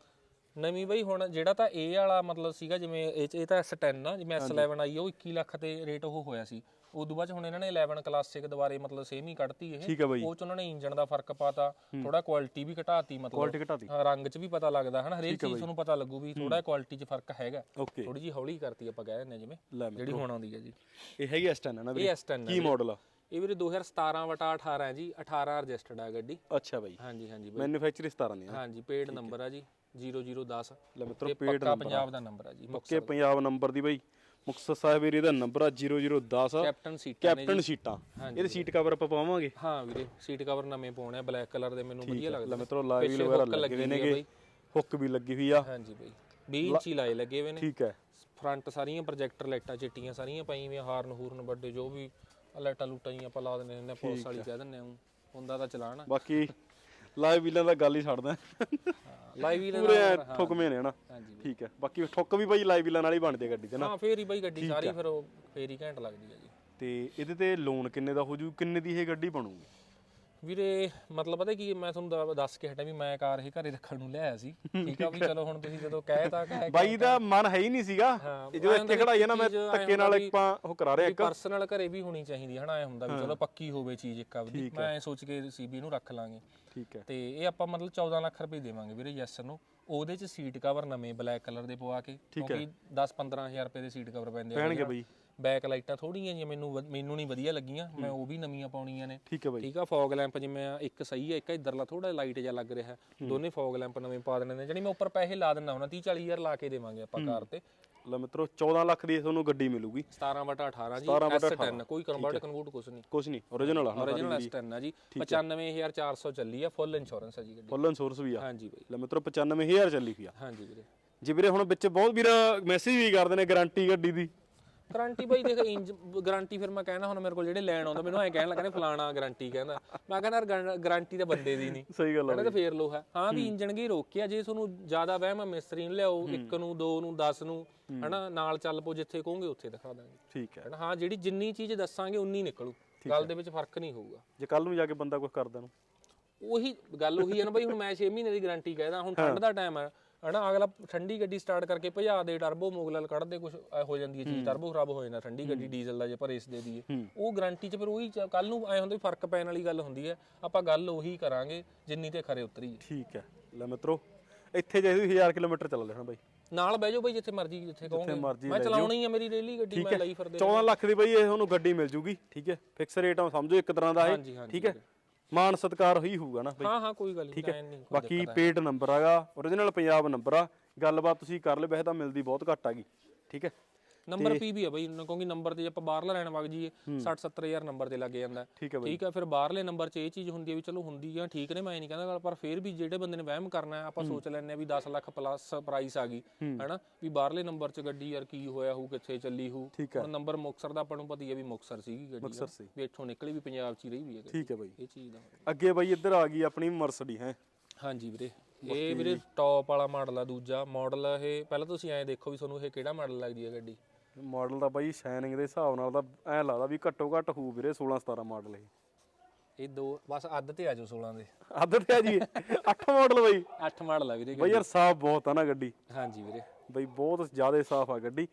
ਨਵੀਂ ਬਈ ਹੁਣ ਜਿਹੜਾ ਤਾਂ ਇਹ ਵਾਲਾ ਮਤਲਬ ਸੀਗਾ ਜਿਵੇਂ ਇਹ 'ਚ- ਇਹ ਤਾਂ S10 ਆ ਜਿਵੇਂ S11 ਆਈ ਆ, ਉਹ 21 ਲੱਖ ਤੇ ਰੇਟ ਉਹ ਹੋਇਆ ਸੀ। ਉਦੋਂ ਬਾਅਦ 'ਚ ਹੁਣ ਇਹਨਾਂ ਨੇ 11 ਕਲਾਸਿਕ ਦੁਬਾਰੇ ਮਤਲਬ ਸੇਮ ਹੀ ਕੱਢਤੀ ਇਹ। ਠੀਕ ਹੈ ਬਾਈ। ਉਹ ਚ ਉਹਨਾਂ ਨੇ ਇੰਜਨ ਦਾ ਫ਼ਰਕ ਪਾਤਾ ਥੋੜਾ ਕੁਆਲਿਟੀ ਵੀ ਘਟਾਤੀ ਮਤਲਬ। ਕੁਆਲਿਟੀ ਘਟਾਤੀ। ਹਾਂ, ਰੰਗ 'ਚ ਵੀ ਪਤਾ ਲੱਗਦਾ ਹਨਾ ਹਰੇਕ ਚੀਜ਼ ਤੁਹਾਨੂੰ ਪਤਾ ਲੱਗੂ ਵੀ ਥੋੜਾ ਕੁਆਲਿਟੀ 'ਚ ਫ਼ਰਕ ਹੈਗਾ। ਓਕੇ। ਥੋੜੀ ਜੀ ਹੌਲੀ ਕਰਤੀ ਆਪਾਂ ਕਹਿ ਦਿੰਦੇ ਹਾਂ ਜਿਵੇਂ ਲੈ ਜਿਹੜੀ ਹੁਣ ਆਉਂਦੀ ਹੈ ਜੀ। ਇਹ ਹੈਗੀ S10 ਹੈ ਨਾ ਇਹ ਵੀਰੇ S10 ਕੀ ਮਾਡਲ ਆ? ਇਹ ਵੀਰੇ 2017 ਵਟਾ 18 ਹੈ ਜੀ 18 ਰਜਿਸਟਰਡ ਹੈ ਗੱਡੀ। ਅੱਛਾ ਬਾਈ। ਹਾਂਜੀ ਹਾਂਜੀ ਬਾਈ। ਮੈਨੂਫੈਕਚਰ 17 ਦੀ ਆ ਹਾਂਜੀ ਪੇਡ ਨੰਬਰ ਆ ਜੀ। 0010 ਲੈ ਮਿੱਤਰੋ ਤੇ ਪੇਡ ਪੱਕਾ ਨੰਬਰ ਪੰਜਾਬ ਦਾ ਨੰਬਰ ਆ ਜੀ ਕੇ ਪੰਜਾਬ ਨੰਬਰ ਦੀ ਬਾਈ। ਮੁਕਤਸਰ ਸਾਹਿਬ ਏਰੀਆ ਦਾ ਨੰਬਰ ਆ 0010 ਕੈਪਟਨ ਸੀਟਾਂ ਨੇ ਕੈਪਟਨ ਸੀਟਾਂ। ਇਹਦੇ ਸੀਟ ਕਵਰ ਆਪਾਂ ਪਾਵਾਂਗੇ? ਹਾਂ ਵੀਰੇ ਸੀਟ ਕਵਰ ਨਵੇਂ ਪਾਉਣੇ ਆ ਬਲੈਕ ਕਲਰ ਦੇ ਮੈਨੂੰ ਵਧੀਆ ਲੈ ਲੱਗਦੇ ਮਿੱਤਰੋ ਲਾਈਵ ਪਿੱਛੇ ਵਗੈਰਾ ਹੁੱਕ ਲੱਗੇ ਲੱਗੀ ਹੋਈ ਆ ਨੇਗੇ ਬਾਈ। ਹੁੱਕ ਵੀ ਲੱਗੀ ਹੋਈ ਆ। ਹਾਂਜੀ ਬਾਈ 20 ਇੰਚੀ ਲਾਏ ਲੱਗੇ ਹੋਏ ਨੇ। ਠੀਕ ਹੈ। ਫਰੰਟ ਸਾਰੀਆਂ ਪ੍ਰੋਜੈਕਟਰ ਲਾਈਟਾਂ ਚਿੱਟੀਆਂ ਸਾਰੀਆਂ ਪਾਈਆਂ ਹੋਈਆਂ ਹਾਰਨ ਹੂਰਨ ਵੱਡੇ ਜੋ ਵੀ ਆਹ ਲਾਈਟਾਂ ਲੂਟਾਂ ਹੀ ਆਪਾਂ ਲਾ ਦਿੰਦੇ ਨੇ ਪੁਲਿਸ ਵਾਲੀ ਕਹਿ ਦਿੰਦੇ ਆ ਊਂ। ਹੁੰਦਾ ਤਾਂ ਚਲਾਣ ਬਾਕੀ ਲਾਈਵ ਵੀਲਾਂ ਦਾ ਗੱਲ ਹੀ ਛੱਡਦਾ। ਲਾਈਵ ਹੀ ਪੂਰੇ ਐਂ ਠੁਕਵੇਂ ਨੇ ਹਾਂਜੀ ਬਾਈ। ਠੀਕ ਹੈ। ਬਾਕੀ ਠੁੱਕ ਵੀ ਬਾਈ ਲਾਈਵ ਵੀਲਾਂ ਨਾਲ ਹੀ ਬਣਦੀ ਹੈ ਗੱਡੀ ਤੇ ਨਾ ਹਾਂ ਫੇਰ ਹੀ ਬਾਈ ਗੱਡੀ ਸਾਰੀ ਫਿਰ ਉਹ ਫੇਰ ਹੀ ਘੈਂਟ ਲੱਗਦੀ ਆ ਜੀ। ਤੇ ਇਹਦੇ ਤੇ ਲੋਨ ਕਿੰਨੇ ਦਾ ਹੋ ਜੂ? ਕਿੰਨੇ ਦੀ ਇਹ ਗੱਡੀ ਬਣੂਗੀ? ਵੀਰੇ ਮਤਲਬ ਪਤਾ ਕੀ ਮੈਂ ਤੁਹਾਨੂੰ ਦ- ਦੱਸ ਕੇ ਹਟਿਆ ਵੀ ਮੈਂ ਕਾਰ ਇਹ ਘਰੇ ਰੱਖਣ ਨੂੰ ਲਿਆਇਆ ਸੀ। ਠੀਕ ਆ ਵੀ ਚਲੋ ਹੁਣ ਤੁਸੀਂ ਜਦੋਂ ਕਹਿ ਤਾ ਕਿ ਬਾਈ ਦਾ ਮਨ ਹੈ ਹੀ ਨਹੀਂ ਸੀਗਾ। ਹਾਂ, ਇਹ ਜਦੋਂ ਐਂ ਇੱਥੇ ਖੜਾਈ ਹੈ ਨਾ ਮੈਂ ਚੀਜ਼ ਐਂ ਧੱਕੇ ਨਾਲ ਹੁੰਦਾ ਆਪਾਂ ਉਹ ਕਰਾ ਰਿਹਾ ਇੱਕ। ਪਰਸਨਲ ਘਰੇ ਵੀ ਹੋਣੀ ਚਾਹੀਦੀ ਹੈ ਹਨਾ ਐ ਹੁੰਦਾ ਵੀ ਚਲੋ ਪੱਕੀ ਹੋਵੇ ਚੀਜ਼ ਇੱਕ ਆਪਦੀ ਮੈਂ ਐ ਸੋਚ ਕੇ ਸੀਬੀ ਨੂੰ ਰੱਖ ਲਾਂਗੇ। ਠੀਕ ਹੈ। ਤੇ ਇਹ ਆਪਾਂ ਮਤਲਬ 14 ਲੱਖ ਰੁਪਏ ਦੇਵਾਂਗੇ ਵੀਰੇ ਯੈਸ ਨੂੰ। ਉਹਦੇ ਚ ਸੀਟ ਕਵਰ ਨਵੇਂ ਬਲੈਕ ਕਲਰ ਦੇ ਪਵਾ ਕੇ। ਕਿਉਂਕਿ 10-15000 ਰੁਪਏ ਦੇ ਸੀਟ ਕਵਰ ਪੈਂਦੇ ਆ ਪੈਣਗੇ ਬਾਈ। ਬੈਕ ਲਾਈਟਾਂ ਥੋੜੀਆਂ ਜਿਹੀਆਂ ਮੈਨੂੰ ਮੈਨੂੰ ਨਹੀਂ ਵਧੀਆ ਲੱਗੀਆਂ ਮੈਂ ਉਹ ਵੀ ਨਵੀਆਂ ਪਾਉਣੀਆਂ ਨੇ। ਠੀਕ ਹੈ ਬਾਈ। ਠੀਕ ਆ ਫੌਗ ਲੈਂਪ ਜਿਵੇਂ ਆ, ਇੱਕ ਸਹੀ ਹੈ ਇੱਕ ਇਧਰਲਾ ਥੋੜਾ ਲਾਈਟ ਜਿਹਾ ਲੱਗ ਰਿਹਾ ਦੋਨੇ ਫੌਗ ਲੈਂਪ ਨਵੇਂ ਪਾ ਦੇਣੇ ਨੇ ਜਾਨੀ ਮੈਂ ਉੱਪਰ ਪੈਸੇ ਲਾ ਦਿੰਦਾ ਹੁਣਾ 30 40 ਹਜ਼ਾਰ ਲਾ ਕੇ ਦੇਵਾਂਗੇ ਆਪਾਂ ਕਾਰ ਤੇ। ਲੈ ਮਿੱਤਰੋ 14 ਲੱਖ ਦੀ ਤੁਹਾਨੂੰ ਗੱਡੀ ਮਿਲੂਗੀ। 17 ਬਟਾ 18 ਜੀ 17 ਬਟਾ S10 ਕੋਈ ਕਨਵਰਟ ਕਨਵਰਟ ਕੁਛ ਨਹੀਂ। ਕੁਝ ਨਹੀਂ ਓਰੀਜਨਲ ਆ origignal S10 ਆ ਜੀ। 95400 ਚੱਲੀ ਆ ਫੁੱਲ ਇੰਸ਼ੋਰੈਂਸ ਆ ਜੀ ਗੱਡੀ। ਫੁੱਲ ਇੰਸ਼ੋਰੈਂਸ ਵੀ ਆ। ਹਾਂਜੀ ਬਾਈ। ਲੈ ਮਿੱਤਰੋ 95000 ਚੱਲੀ ਹੋਈ ਆ। ਹਾਂਜੀ ਵੀਰੇ। ਜੀ ਵੀਰੇ ਹੁਣ ਵਿੱਚ ਬਹੁਤ ਵੀਰ ਮੈਸੇਜ ਵੀ ਕਰਦੇ ਨੇ ਗਾਰੰਟੀ ਗੱਡੀ ਦੀ। ਗਾਰੰਟੀ ਬਾਈ ਦੇਖ ਇੰਜ ਗਾਰੰਟੀ ਫਿਰ ਮੈਂ ਕਹਿਣਾ ਹੁਣ ਮੇਰੇ ਕੋਲ ਜਿਹੜੇ ਲੈਣ ਆਉਂਦਾ ਮੈਨੂੰ ਐ ਕਹਿਣ ਲੱਗਾ ਨੇ ਫਲਾਣਾ ਗਾਰੰਟੀ ਕਹਿੰਦਾ। ਮੈਂ ਕਹਿੰਦਾ ਗਾਰੰਟੀ ਤਾਂ ਬੰਦੇ ਦੀ ਨਹੀਂ ਸਹੀ ਗੱਲ ਆ ਕਹਿੰਦਾ ਤਾਂ ਫੇਰ ਲੋ ਹੈ। ਹਾਂ ਵੀ ਇੰਜਣ ਕੀ ਰੋਕਿਆ ਜੇ ਤੁਹਾਨੂੰ ਜ਼ਿਆਦਾ ਵਹਿਮ ਆ ਮਿਸਤਰੀ ਨੂੰ ਲਿਆਓ ਇੱਕ ਨੂੰ ਦੋ ਨੂੰ 10 ਨੂੰ ਹਨਾ ਨਾਲ ਚੱਲ ਪੋ ਜਿੱਥੇ ਕਹੋਗੇ ਉੱਥੇ ਦਿਖਾ ਦਾਂਗੇ। ਠੀਕ ਹੈ। ਹਾਂ ਜਿਹੜੀ ਜਿੰਨੀ ਚੀਜ਼ ਦੱਸਾਂਗੇ ਉਨੀ ਨਿਕਲੂ। ਗੱਲ ਦੇ ਵਿੱਚ ਫ਼ਰਕ ਨਹੀਂ ਹੋਊਗਾ। ਜੇ ਕੱਲ ਨੂੰ ਜਾ ਕੇ ਬੰਦਾ ਕੁਝ ਕਰਦਾ ਨੂੰ। ਉਹੀ ਗੱਲ ਉਹੀ ਹੈ ਨਾ ਬਈ ਹੁਣ ਮੈਂ 6 ਮਹੀਨੇ ਦੀ ਗਾਰੰਟੀ ਕਹਿਦਾ ਹੁਣ ਠੰਡ ਦਾ ਟਾਈਮ ਹੈ ਹਨਾ ਅਗਲਾ ਠੰਡੀ ਗੱਡੀ ਸਟਾਰਟ ਕਰਕੇ ਭਜਾ ਦੇ ਟਰਬੋ ਮੋਗਲਲ ਕੱਢਦੇ ਕੁਝ ਹੋ ਜਾਂਦੀ ਹੈ ਚੀਜ਼ ਟਰਬੋ ਖਰਾਬ ਹੋ ਜਾਂਦਾ ਠੰਡੀ ਗੱਡੀ ਡੀਜ਼ਲ ਦਾ ਜੇ ਪਰ ਇਸ ਦੇ ਦੀਏ ਉਹ ਗਾਰੰਟੀ 'ਚ ਫਿਰ ਉਹੀ ਕੱਲ ਨੂੰ ਐ ਹੁੰਦਾ ਵੀ ਫ਼ਰਕ ਪੈਣ ਵਾਲੀ ਗੱਲ ਹੁੰਦੀ ਹੈ ਆਪਾਂ ਗੱਲ ਉਹੀ ਕਰਾਂਗੇ ਜਿੰਨੀ ਤੇ ਖਰੇ ਉਤਰੀ ਹੈ। ਠੀਕ ਹੈ। ਲੈ ਮਿੱਤਰੋ ਇੱਥੇ ਜੇ ਤੁਸੀਂ 1000 ਕਿਲੋਮੀਟਰ ਚੱਲ ਲੈਣਾ ਬਾਈ। ਨਾਲ ਬਹਿ ਜਾਓ ਬਈ ਜਿੱਥੇ ਮਰਜ਼ੀ ਜਿੱਥੇ ਕਹੋਗੇ। ਮੈਂ ਚਲਾਉਣੀ ਹੈ ਮੇਰੀ ਡੇਲੀ ਗੱਡੀ ਮੈਂ ਲਈ ਫਿਰਦੇ 14 ਲੱਖ ਦੀ ਬਾਈ ਇਹ ਤੁਹਾਨੂੰ ਗੱਡੀ ਮਿਲ ਜੂਗੀ। ਠੀਕ ਹੈ। ਫਿਕਸ ਰੇਟ ਆ ਸਮਝੋ ਇੱਕ ਤਰ੍ਹਾਂ ਦਾ ਹਾਂਜੀ ਠੀਕ ਹੈ। ਮਾਨ ਸਤਕਾਰ ਹੀ ਹੋਊਗਾ ਨਾ ਬਾਈ। ਹਾਂ ਹਾਂ ਕੋਈ ਗੱਲ ਨਹੀਂ ਐਂ ਨਹੀਂ ਕੋਈ ਬਾਕੀ ਪੇਡ ਨੰਬਰ ਹੈਗਾ origignal ਪੰਜਾਬ ਨੰਬਰ ਆ। ਗੱਲਬਾਤ ਤੁਸੀਂ ਕਰ ਲੈ ਵੈਸੇ ਤਾਂ ਮਿਲਦੀ ਬਹੁਤ ਘੱਟ ਹੈਗੀ ਠੀਕ ਹੈ। ਨੰਬਰ ਪੀ ਵੀ ਆ ਬਈ ਕਿਉਂਕਿ ਨੰਬਰ ਤੇ ਜੇ ਆਪਾਂ ਬਾਹਰਲਾ ਲੈਣ ਵਗ ਜੀਏ 60 70000 ਨੰਬਰ ਤੇ ਲੱਗ ਜਾਂਦਾ। ਠੀਕ ਹੈ ਬਾਈ। ਠੀਕ ਆ ਫਿਰ ਬਾਹਰਲੇ ਨੰਬਰ 'ਚ ਇਹ ਚੀਜ਼ ਹੁੰਦੀ ਹੈ ਵੀ ਚਲੋ ਹੁੰਦੀ ਆ ਠੀਕ ਨੇ ਮੈਂ ਨਹੀਂ ਕਹਿੰਦਾ ਗੱਲ, ਪਰ ਫਿਰ ਵੀ ਜਿਹੜੇ ਬੰਦੇ ਨੇ ਵਹਿਮ ਕਰਨਾ ਆਪਾਂ ਸੋਚ ਲੈਂਦੇ ਆ ਵੀ 10 ਲੱਖ ਪਲੱਸ ਪ੍ਰਾਈਸ ਆ ਗਈ ਹੈਨਾ? ਵੀ ਬਾਹਰਲੇ ਨੰਬਰ 'ਚ ਗੱਡੀ ਯਾਰ ਕੀ ਹੋਇਆ ਹੋਊ ਕਿੱਥੇ ਚੱਲੀ ਹੋਊ। ਹੁਣ ਨੰਬਰ ਮੁਕਸਰ ਦਾ ਆਪਾਂ ਨੂੰ ਪਤਾ ਹੀ ਹੈ ਵੀ ਮੁਕਸਰ ਸੀਗੀ ਗੱਡੀ। ਵੀ ਇੱਥੋਂ ਨਿਕਲੀ ਵੀ ਪੰਜਾਬ 'ਚ ਹੀ ਰਹੀ ਵੀ ਹੈ। ਠੀਕ ਹੈ ਬਾਈ। ਇਹ ਚੀਜ਼ ਦਾ। ਅੱਗੇ ਬਾਈ ਇੱਧਰ ਆ ਗਈ ਆਪਣੀ ਮਰਸਡੀ ਹੈ। ਹਾਂਜੀ ਵੀਰੇ। ਇਹ ਵੀਰੇ ਟੌਪ ਵਾਲਾ ਮਾਡਲ ਆ ਦੂਜਾ ਮਾਡਲ ਇਹ ਪਹਿਲਾਂ ਤੁਸੀਂ ਐਂ ਦੇਖੋ ਵੀ ਤੁਹਾਨੂੰ ਇਹ ਕਿਹੜਾ ਮਾਡਲ ਲੱਗਦੀ ਹੈ ਗੱਡੀ? ਮਾਡਲ ਦਾ ਬਾਈ ਸ਼ਾਈਨਿੰਗ ਦੇ ਹਿਸਾਬ ਨਾਲ ਤਾਂ ਐ ਲੱਗਦਾ ਵੀ ਘੱਟੋ ਘੱਟ ਹੋਊ ਵੀਰੇ 16 17 ਮਾਡਲ ਇਹ। ਇਹ ਦੋ ਬਸ ਅੱਧ ਤੇ ਆ ਜਾਓ 16 ਦੇ। ਅੱਧ ਤੇ ਆ ਜੀ 8 ਮਾਡਲ ਬਾਈ। 8 ਮਾਡਲ ਆ ਵੀਰੇ ਬਾਈ ਯਾਰ ਸਾਫ਼ ਬਹੁਤ ਆ ਨਾ ਗੱਡੀ। ਹਾਂਜੀ ਵੀਰੇ। ਬਾਈ ਬਹੁਤ ਜ਼ਿਆਦਾ ਸਾਫ਼ ਆ ਗੱਡੀ।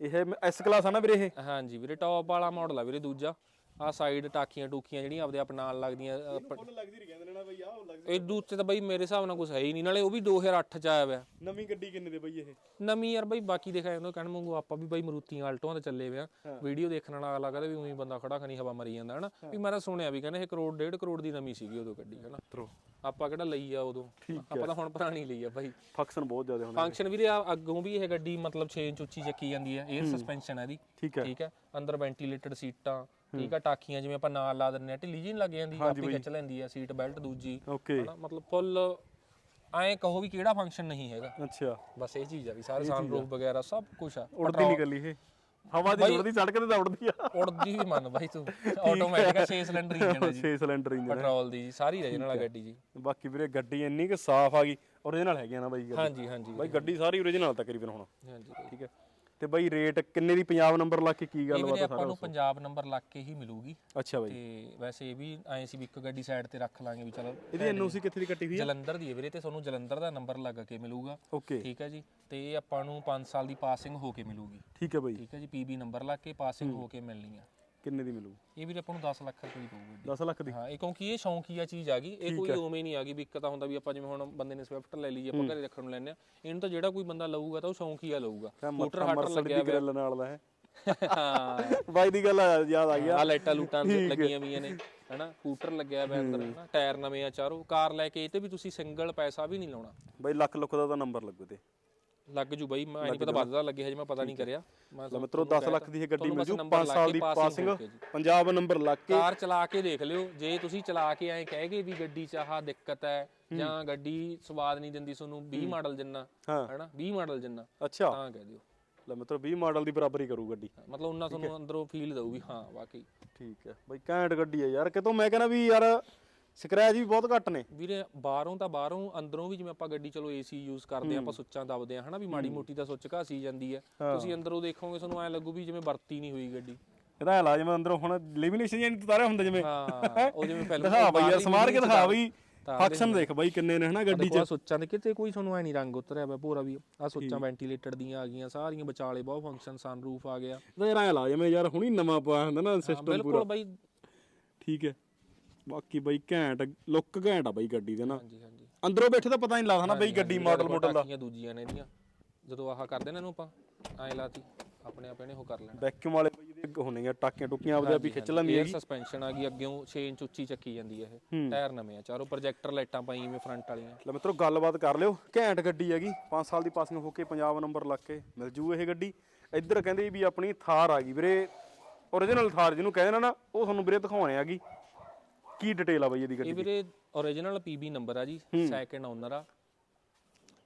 ਇਹ ਐਸ ਕਲਾਸ ਆ ਨਾ ਵੀਰੇ ਇਹ? ਹਾਂਜੀ ਵੀਰੇ ਟੌਪ ਵਾਲਾ ਮਾਡਲ ਆ ਵੀਰੇ ਦੂਜਾ। ਆ ਸਾਈਡ ਟਾਕੀਆਂ ਟੂਕੀਆਂ ਜਿਹੜੀਆਂ ਆਪਦੇ ਆਪ ਨਾਲ ਲੱਗਦੀਆਂ ਲੱਗਦੀ ਰਹੀ ਕਹਿੰਦੇ ਨੇ ਨਾ ਬਾਈ ਆ ਉਹ ਲੱਗਦੀ ਇਹ ਦੂਜੇ ਤਾਂ ਬਈ ਮੇਰੇ ਹਿਸਾਬ ਨਾਲ ਕੁਝ ਹੈ ਹੀ ਨਹੀਂ। ਨਾਲੇ ਉਹ ਵੀ 2008 ਚ ਆਇਆ ਹੋਇਆ। ਨਵੀਂ ਗੱਡੀ ਕਿੰਨੇ ਦੇ ਬਾਈ ਇਹ? ਨਵੀਂ ਯਾਰ ਬਈ ਬਾਕੀ ਦੇਖਿਆ ਜਾਂਦਾ ਕਹਿਣ ਮੰਗੂ ਆਪਾਂ ਵੀ ਬਈ ਮਰੂਤੀਆਂ ਆਲਟੋਆਂ ਤੇ ਚੱਲੇ ਵੇ ਆ। ਵੀਡੀਓ ਦੇਖਣ ਵਾਲਾ ਅਗਲਾ ਕਹਿੰਦਾ ਵੀ ਉਹੀ ਬੰਦਾ ਖੜਾ ਖਣੀ ਹਵਾ ਮਰੀ ਜਾਂਦਾ ਹਨਾ। ਵੀ ਮੈਂ ਤਾਂ ਸੁਣਿਆ ਵੀ ਕਹਿੰਦੇ ਇਹ ਕਰੋੜ ਡੇਢ ਕਰੋੜ ਦੀ ਨਵੀਂ ਸੀਗੀ ਉਦੋਂ ਗੱਡੀ ਹਨਾ। ਆਪਾਂ ਕਿਹੜਾ ਲਈ ਆ ਉਦੋਂ? ਆਪਾਂ ਤਾਂ ਹੁਣ ਪੁਰਾਣੀ ਲਈ ਆ ਬਾਈ। ਫੰਕਸ਼ਨ ਬਹੁਤ ਜ਼ਿਆਦਾ ਹੁੰਦੇ ਫੰਕਸ਼ਨ ਵੀਰੇ ਆ ਅੱਗੋਂ ਵੀ ਇਹ ਗੱਡੀ ਮਤਲਬ 6 ਇੰਚ ਉੱਚੀ ਚੱਕੀ ਜਾਂਦੀ ਹੈ 에ਅਰ ਸਸਪੈਂਸ਼ਨ ਹੈ ਇਹਦੀ। ਠੀਕ ਹੈ। ਠੀਕ ਹੈ। ਅੰਦਰ ਵੈਂਟੀਲੇਟਡ ਸੀਟਾਂ ਠੀਕ ਹੈ ਟਾਕੀਆਂ ਜਿਵੇਂ ਆਪਾਂ ਨਾਲ ਲਾ ਦਿੰਨੇ ਆ ਢਿੱਲੀ ਜੀ ਲੱਗ ਜਾਂਦੀ ਆਪੇ ਖਿੱਚ ਲੈਂਦੀ ਆ ਸੀਟ ਬੈਲਟ ਦੂਜੀ। ਓਕੇ। ਮਤਲਬ ਫੁੱਲ ਐਂ ਕਹੋ ਵੀ ਕਿਹੜਾ ਫੰਕਸ਼ਨ ਨਹੀਂ ਹੈਗਾ। ਅੱਛਾ। ਬਸ ਇਹ ਚੀਜ਼ ਆ ਵੀ ਸਾਰੇ ਸਨਰੂਫ ਵਗੈਰਾ ਸਭ ਕੁਝ ਆ। ਉੜਦੀ ਨਹੀਂ ਗੱਲੀ ਇਹ। ਹਵਾ ਦੀ ਉੜਦੀ ਸੜਕ ਤੇ ਤਾਂ ਉੜਦੀ ਆ। ਉੜਦੀ ਵੀ ਮੰਨ ਬਾਈ ਤੂੰ। ਆਟੋਮੈਟਿਕ 6 ਸਿਲੰਡਰ ਇੰਜਨ ਹੈ ਜੀ। 6 ਸਿਲੰਡਰ ਇੰਜਨ ਪੈਟਰੋਲ ਦੀ ਜੀ ਸਾਰੀ ਰਜਨ ਵਾਲਾ ਗੱਡੀ ਜੀ। ਬਾਕੀ ਵੀਰੇ ਗੱਡੀ ਇੰਨੀ ਕਿ ਸਾਫ਼ ਆ ਗਈ origignal ਹੈਗੀ ਆ ਨਾ ਬਾਈ ਹਾਂਜੀ ਹਾਂਜੀ ਬਾਈ ਗੱਡੀ ਸਾਰੀ origignal ਤਕਰੀਬਨ ਹੁਣ। ਹਾਂਜੀ। ਠੀਕ ਹੈ ਤੇ ਬਾਈ ਰੇਟ ਕਿੰਨੇ ਦੀ ਪੰਜਾਬ ਨੰਬਰ ਲਾ ਕੇ ਕੀ ਇਹ ਗੱਲ ਵੀਰੇ ਆਪਾਂ ਨੂੰ ਪੰਜਾਬ ਨੰਬਰ ਲੱਗ ਕੇ ਹੀ ਮਿਲੂਗੀ। ਅੱਛਾ ਬਾਈ। ਤੇ ਵੈਸੇ ਇਹ ਵੀ ਐਂ ਸੀ ਵੀ ਇੱਕ ਗੱਡੀ ਸਾਈਡ ਤੇ ਰੱਖ ਲਾਂਗੇ ਵੀ ਚਲੋ ਇਹਦੀ ਐਨਓਸੀ ਕਿੱਥੇ ਦੀ ਕੱਟੀ ਹੋਈ ਆ? ਜਲੰਧਰ ਦੀ ਹੈ ਵੀਰੇ ਤੇ ਤੁਹਾਨੂੰ ਜਲੰਧਰ ਦਾ ਨੰਬਰ ਲੱਗ ਕੇ ਮਿਲੂਗਾ। ਓਕੇ। ਠੀਕ ਹੈ ਜੀ। ਤੇ ਇਹ ਆਪਾਂ ਨੂੰ 5 ਸਾਲ ਦੀ ਪਾਸਿੰਗ ਹੋ ਕੇ ਮਿਲੂਗੀ। ਠੀਕ ਹੈ ਬਾਈ। ਠੀਕ ਹੈ ਜੀ ਪੀਬੀ ਨੰਬਰ ਲੱਗ ਕੇ ਪਾਸਿੰਗ ਹੋ ਕੇ ਮਿਲਣੀ ਆ। ਕਿੰਨੇ ਦੀ ਮਿਲੂ ਇਹ ਵੀਰੇ ਆਪਾਂ ਨੂੰ 10 ਲੱਖ ਰੁਪਏ ਦੀ ਪਊਗੀ 10 ਲੱਖ ਦੀ? ਹਾਂ ਇਹ ਕਿਉਂਕਿ ਇਹ ਸ਼ੌਂਕੀਆ ਚੀਜ਼ ਆ ਗਈ। ਇਹ ਕੋਈ ਉਵੇਂ ਨਹੀਂ ਆ ਗਈ ਵੀ ਇੱਕ ਤਾਂ ਹੁੰਦਾ ਵੀ ਆਪਾਂ ਜਿਵੇਂ ਹੁਣ ਬੰਦੇ ਨੇ ਸਵਿਫਟ ਲੈ ਲਈ ਆਪਾਂ ਘਰੇ ਰੱਖਣ ਨੂੰ ਲੈਂਦੇ ਆ। ਇਹਨੂੰ ਤਾਂ ਜਿਹੜਾ ਕੋਈ ਬੰਦਾ ਲਊਗਾ ਤਾਂ ਉਹ ਸ਼ੌਂਕੀਆ ਲਊਗਾ। ਸਕੂਟਰ ਹਟਰ ਲੱਗਿਆ ਦੀ ਗ੍ਰਿਲ ਨਾਲ ਦਾ ਹੈ। ਹਾਂ। ਬਾਈ ਦੀ ਗੱਲ ਯਾਦ ਆ ਗਿਆ। ਆ ਲਾਈਟਾਂ ਲੂਟਾਂ ਲੱਗੀਆਂ ਵੀਆਂ ਨੇ ਹਨਾ? ਸਕੂਟਰ ਲੱਗਿਆ ਹੋਇਆ ਅੰਦਰ ਹਨਾ? ਟਾਇਰ ਨਵੇਂ ਆ ਚਾਰੋ। ਕਾਰ ਲੈ ਕੇ ਇਹ ਤੇ ਵੀ ਤੁਸੀਂ ਸਿੰਗਲ ਪੈਸਾ ਵੀ ਨਹੀਂ ਲਾਉਣਾ। ਬਾਈ ਲੱਖ ਲੁੱਖ ਦਾ ਤਾਂ ਨੰਬਰ ਲੱਗੂ ਤੇ। ਲੱਗ ਜੂ ਬਾਈ ਮੈਂ ਨਹੀਂ ਪਤਾ ਵੱਧਦਾ ਲੱਗੇ ਹਜੇ ਮੈਂ ਪਤਾ ਨਹੀਂ ਕਰਿਆ। ਮੈਂ ਲੈ ਮਿੱਤਰੋ 10 ਲੱਖ ਦੀ ਇਹ ਗੱਡੀ ਮਿਲ ਜੂ number 5 ਲਾ ਸਾਲ ਦੀ ਪਾਸਿੰਗ। ਪੰਜਾਬ ਨੰਬਰ ਲੱਗ ਕੇ। ਕਾਰ ਚਲਾ ਕੇ ਦੇਖ ਲਿਓ। ਜੇ ਤੁਸੀਂ ਚਲਾ ਕੇ ਐਂ ਕਹੇਗੇ ਵੀ ਗੱਡੀ 'ਚ ਆਹ ਦਿੱਕਤ ਹੈ ਜਾਂ ਗੱਡੀ ਸਵਾਦ ਨਹੀਂ ਦਿੰਦੀ ਤੁਹਾਨੂੰ 20 ਮਾਡਲ ਜਿੰਨਾ ਹਨਾ? 20 ਮਾਡਲ ਜਿੰਨਾ ਅੱਛਾ। ਤਾਂ ਕਹਿ ਦਿਓ। ਲੈ ਮਿੱਤਰੋ 20 ਮਾਡਲ ਦੀ ਬਰਾਬਰੀ ਕਰੂ ਗੱਡੀ। ਮਤਲਬ ਉਹਨਾਂ ਤੁਹਾਨੂੰ ਅੰਦਰੋਂ ਫੀਲ ਦਊ ਵੀ ਹਾਂ ਵਾਕਈ। ਠੀਕ ਹੈ। ਬਾਈ ਘੈਂਟ ਗੱਡੀ ਹੈ ਯਾਰ। ਕਿਤੋਂ ਮੈਂ ਕਹਿੰਦਾ ਵੀ ਯਾਰ ਸਕ੍ਰੈਚ ਵੀ ਬਹੁਤ ਘੱਟ ਨੇ। ਵੀਰੇ ਬਾਹਰੋਂ ਤਾਂ ਬਾਹਰੋਂ ਅੰਦਰੋਂ ਵੀ ਜਿਵੇਂ ਆਪਾਂ ਗੱਡੀ ਚਲੋ ਏਸੀ ਯੂਜ਼ ਕਰਦੇ ਆ ਆਪਾਂ ਸੁੱਚਾਂ ਦਬਦੇ ਆ ਹਨਾ ਵੀ ਮਾੜੀ ਮੋਟੀ ਤਾਂ ਸੁੱਚ ਘਾਸੀ ਜਾਂਦੀ ਹੈ। ਤੁਸੀਂ ਅੰਦਰੋਂ ਦੇਖੋਗੇ ਤੁਹਾਨੂੰ ਐ ਲੱਗੂ ਵੀ ਜਿਵੇਂ ਵਰਤੀ ਨਹੀਂ ਹੋਈ ਗੱਡੀ। ਇਹਦਾ ਹਾਲਾ ਜਿਵੇਂ ਅੰਦਰੋਂ ਹੁਣ ਲਿਮਿਨੇਸ਼ਨ ਜਾਂ ਤਾਰਿਆ ਹੁੰਦਾ ਜਿਵੇਂ। ਹਾਂ ਉਹ ਜਿਵੇਂ ਫਿਲਮ ਦਿਖਾ ਬਈ ਯਾਰ ਸਮਾਰ ਕੇ ਦਿਖਾ ਬਈ। ਫੰਕਸ਼ਨ ਦੇਖ। ਬਾਈ ਕਿੰਨੇ ਨੇ ਹਨਾ ਗੱਡੀ 'ਚ। ਸੁੱਚਾਂ ਦੇ ਕਿਤੇ ਕੋਈ ਤੁਹਾਨੂੰ ਐ ਨਹੀਂ ਰੰਗ ਉਤਰਿਆ ਪਿਆ ਪੂਰਾ ਵੀ। ਆ ਸੁੱਚਾਂ ਵੈਂਟੀਲੇਟਰ ਦੀਆਂ ਆ ਗਈਆਂ ਸਾਰੀਆਂ ਵਿਚਾਲੇ ਬਹੁਤ ਫੰਕਸ਼ਨ ਸਨਰੂਫ ਆ ਗਿਆ। ਇਹਦਾ ਯਾਰ ਐ ਲਾ ਜਿਵੇਂ ਯਾਰ ਹੁਣੀ ਨਵਾਂ ਪਾਇਆ ਹੁੰਦਾ ਨਾ ਸਿਸਟਮ ਬਿਲਕੁਲ ਬਾਈ। ਠੀਕ ਹੈ। ਬਾਕੀ ਬਾਈ ਘੈਂਟ ਲੁੱਕ ਘੈਂਟ ਆ ਬਾਈ ਗੱਡੀ ਦੇ ਨਾ। ਹਾਂਜੀ ਹਾਂਜੀ। ਅੰਦਰੋਂ ਬੈਠੇ ਤਾਂ ਪਤਾ ਨਹੀਂ ਲੱਗਦਾ ਨਾ ਬਾਈ ਗੱਡੀ ਮਾਡਲ ਮਾਡਲ ਦਾ ਟਾਕੀਆਂ ਦੂਜੀਆਂ ਨੇ ਇਹਦੀਆਂ। ਜਦੋਂ ਆਹ ਕਰਦੇ ਨੇ ਇਹਨੂੰ ਆਪਾਂ ਐ ਲਾਤੀ ਆਪਣੇ ਆਪ ਇਹਨੇ ਉਹ ਕਰ ਲੈਣਾ। ਵੈਕਿਊਮ ਵਾਲੇ ਬਾਈ ਇਹਦੇ ਹੋਣਗੇ ਟਾਕੀਆਂ ਟੁਕੀਆਂ ਆਪਦੇ ਆਪ ਹੀ ਖਿੱਚ ਲੈਂਦੀ ਹੈਗੀ। ਸਸਪੈਂਸ਼ਨ ਆ ਗਈ ਅੱਗੇੋਂ 6 ਇੰਚ ਉੱਚੀ ਚੱਕੀ ਜਾਂਦੀ ਹੈ ਇਹ। ਟਾਇਰ ਨਵੇਂ ਆ ਚਾਰੋਂ ਪ੍ਰੋਜੈਕਟਰ ਲਾਈਟਾਂ ਪਾਈਆਂ ਜਿਵੇਂ ਫਰੰਟ ਵਾਲੀਆਂ। ਲੈ ਮਿੱਤਰੋ ਗੱਲਬਾਤ ਕਰ ਲਿਓ। ਘੈਂਟ ਗੱਡੀ ਹੈਗੀ 5 ਸਾਲ ਦੀ ਪਾਸਿੰਗ ਹੋ ਕੇ ਪੰਜਾਬ ਨੰਬਰ ਲੱਗ ਕੇ ਮਿਲ ਜੂ ਇਹ ਗੱਡੀ। ਇੱਧਰ ਕਹਿੰਦੇ ਵੀ ਆਪਣੀ ਥਾਰ ਆ ਗਈ ਵੀਰੇ ਓਰੀਜਨਲ ਥਾਰ ਜਿਹਨੂੰ ਕਹਿੰਦੇ ਨੇ ਉਹ ਤੁਹਾਨੂੰ ਵੀਰੇ ਦਿਖਾਉਣੇ ਹੈਗੀ। ਕੀ ਡਿਟੇਲ ਆ ਬਾਈ ਇਹਦੀ ਗੱਡੀ ਇਹ ਵੀਰੇ origignal PB ਨੰਬਰ ਆ ਜੀ ਸੈਕਿੰਡ ਓਨਰ ਆ।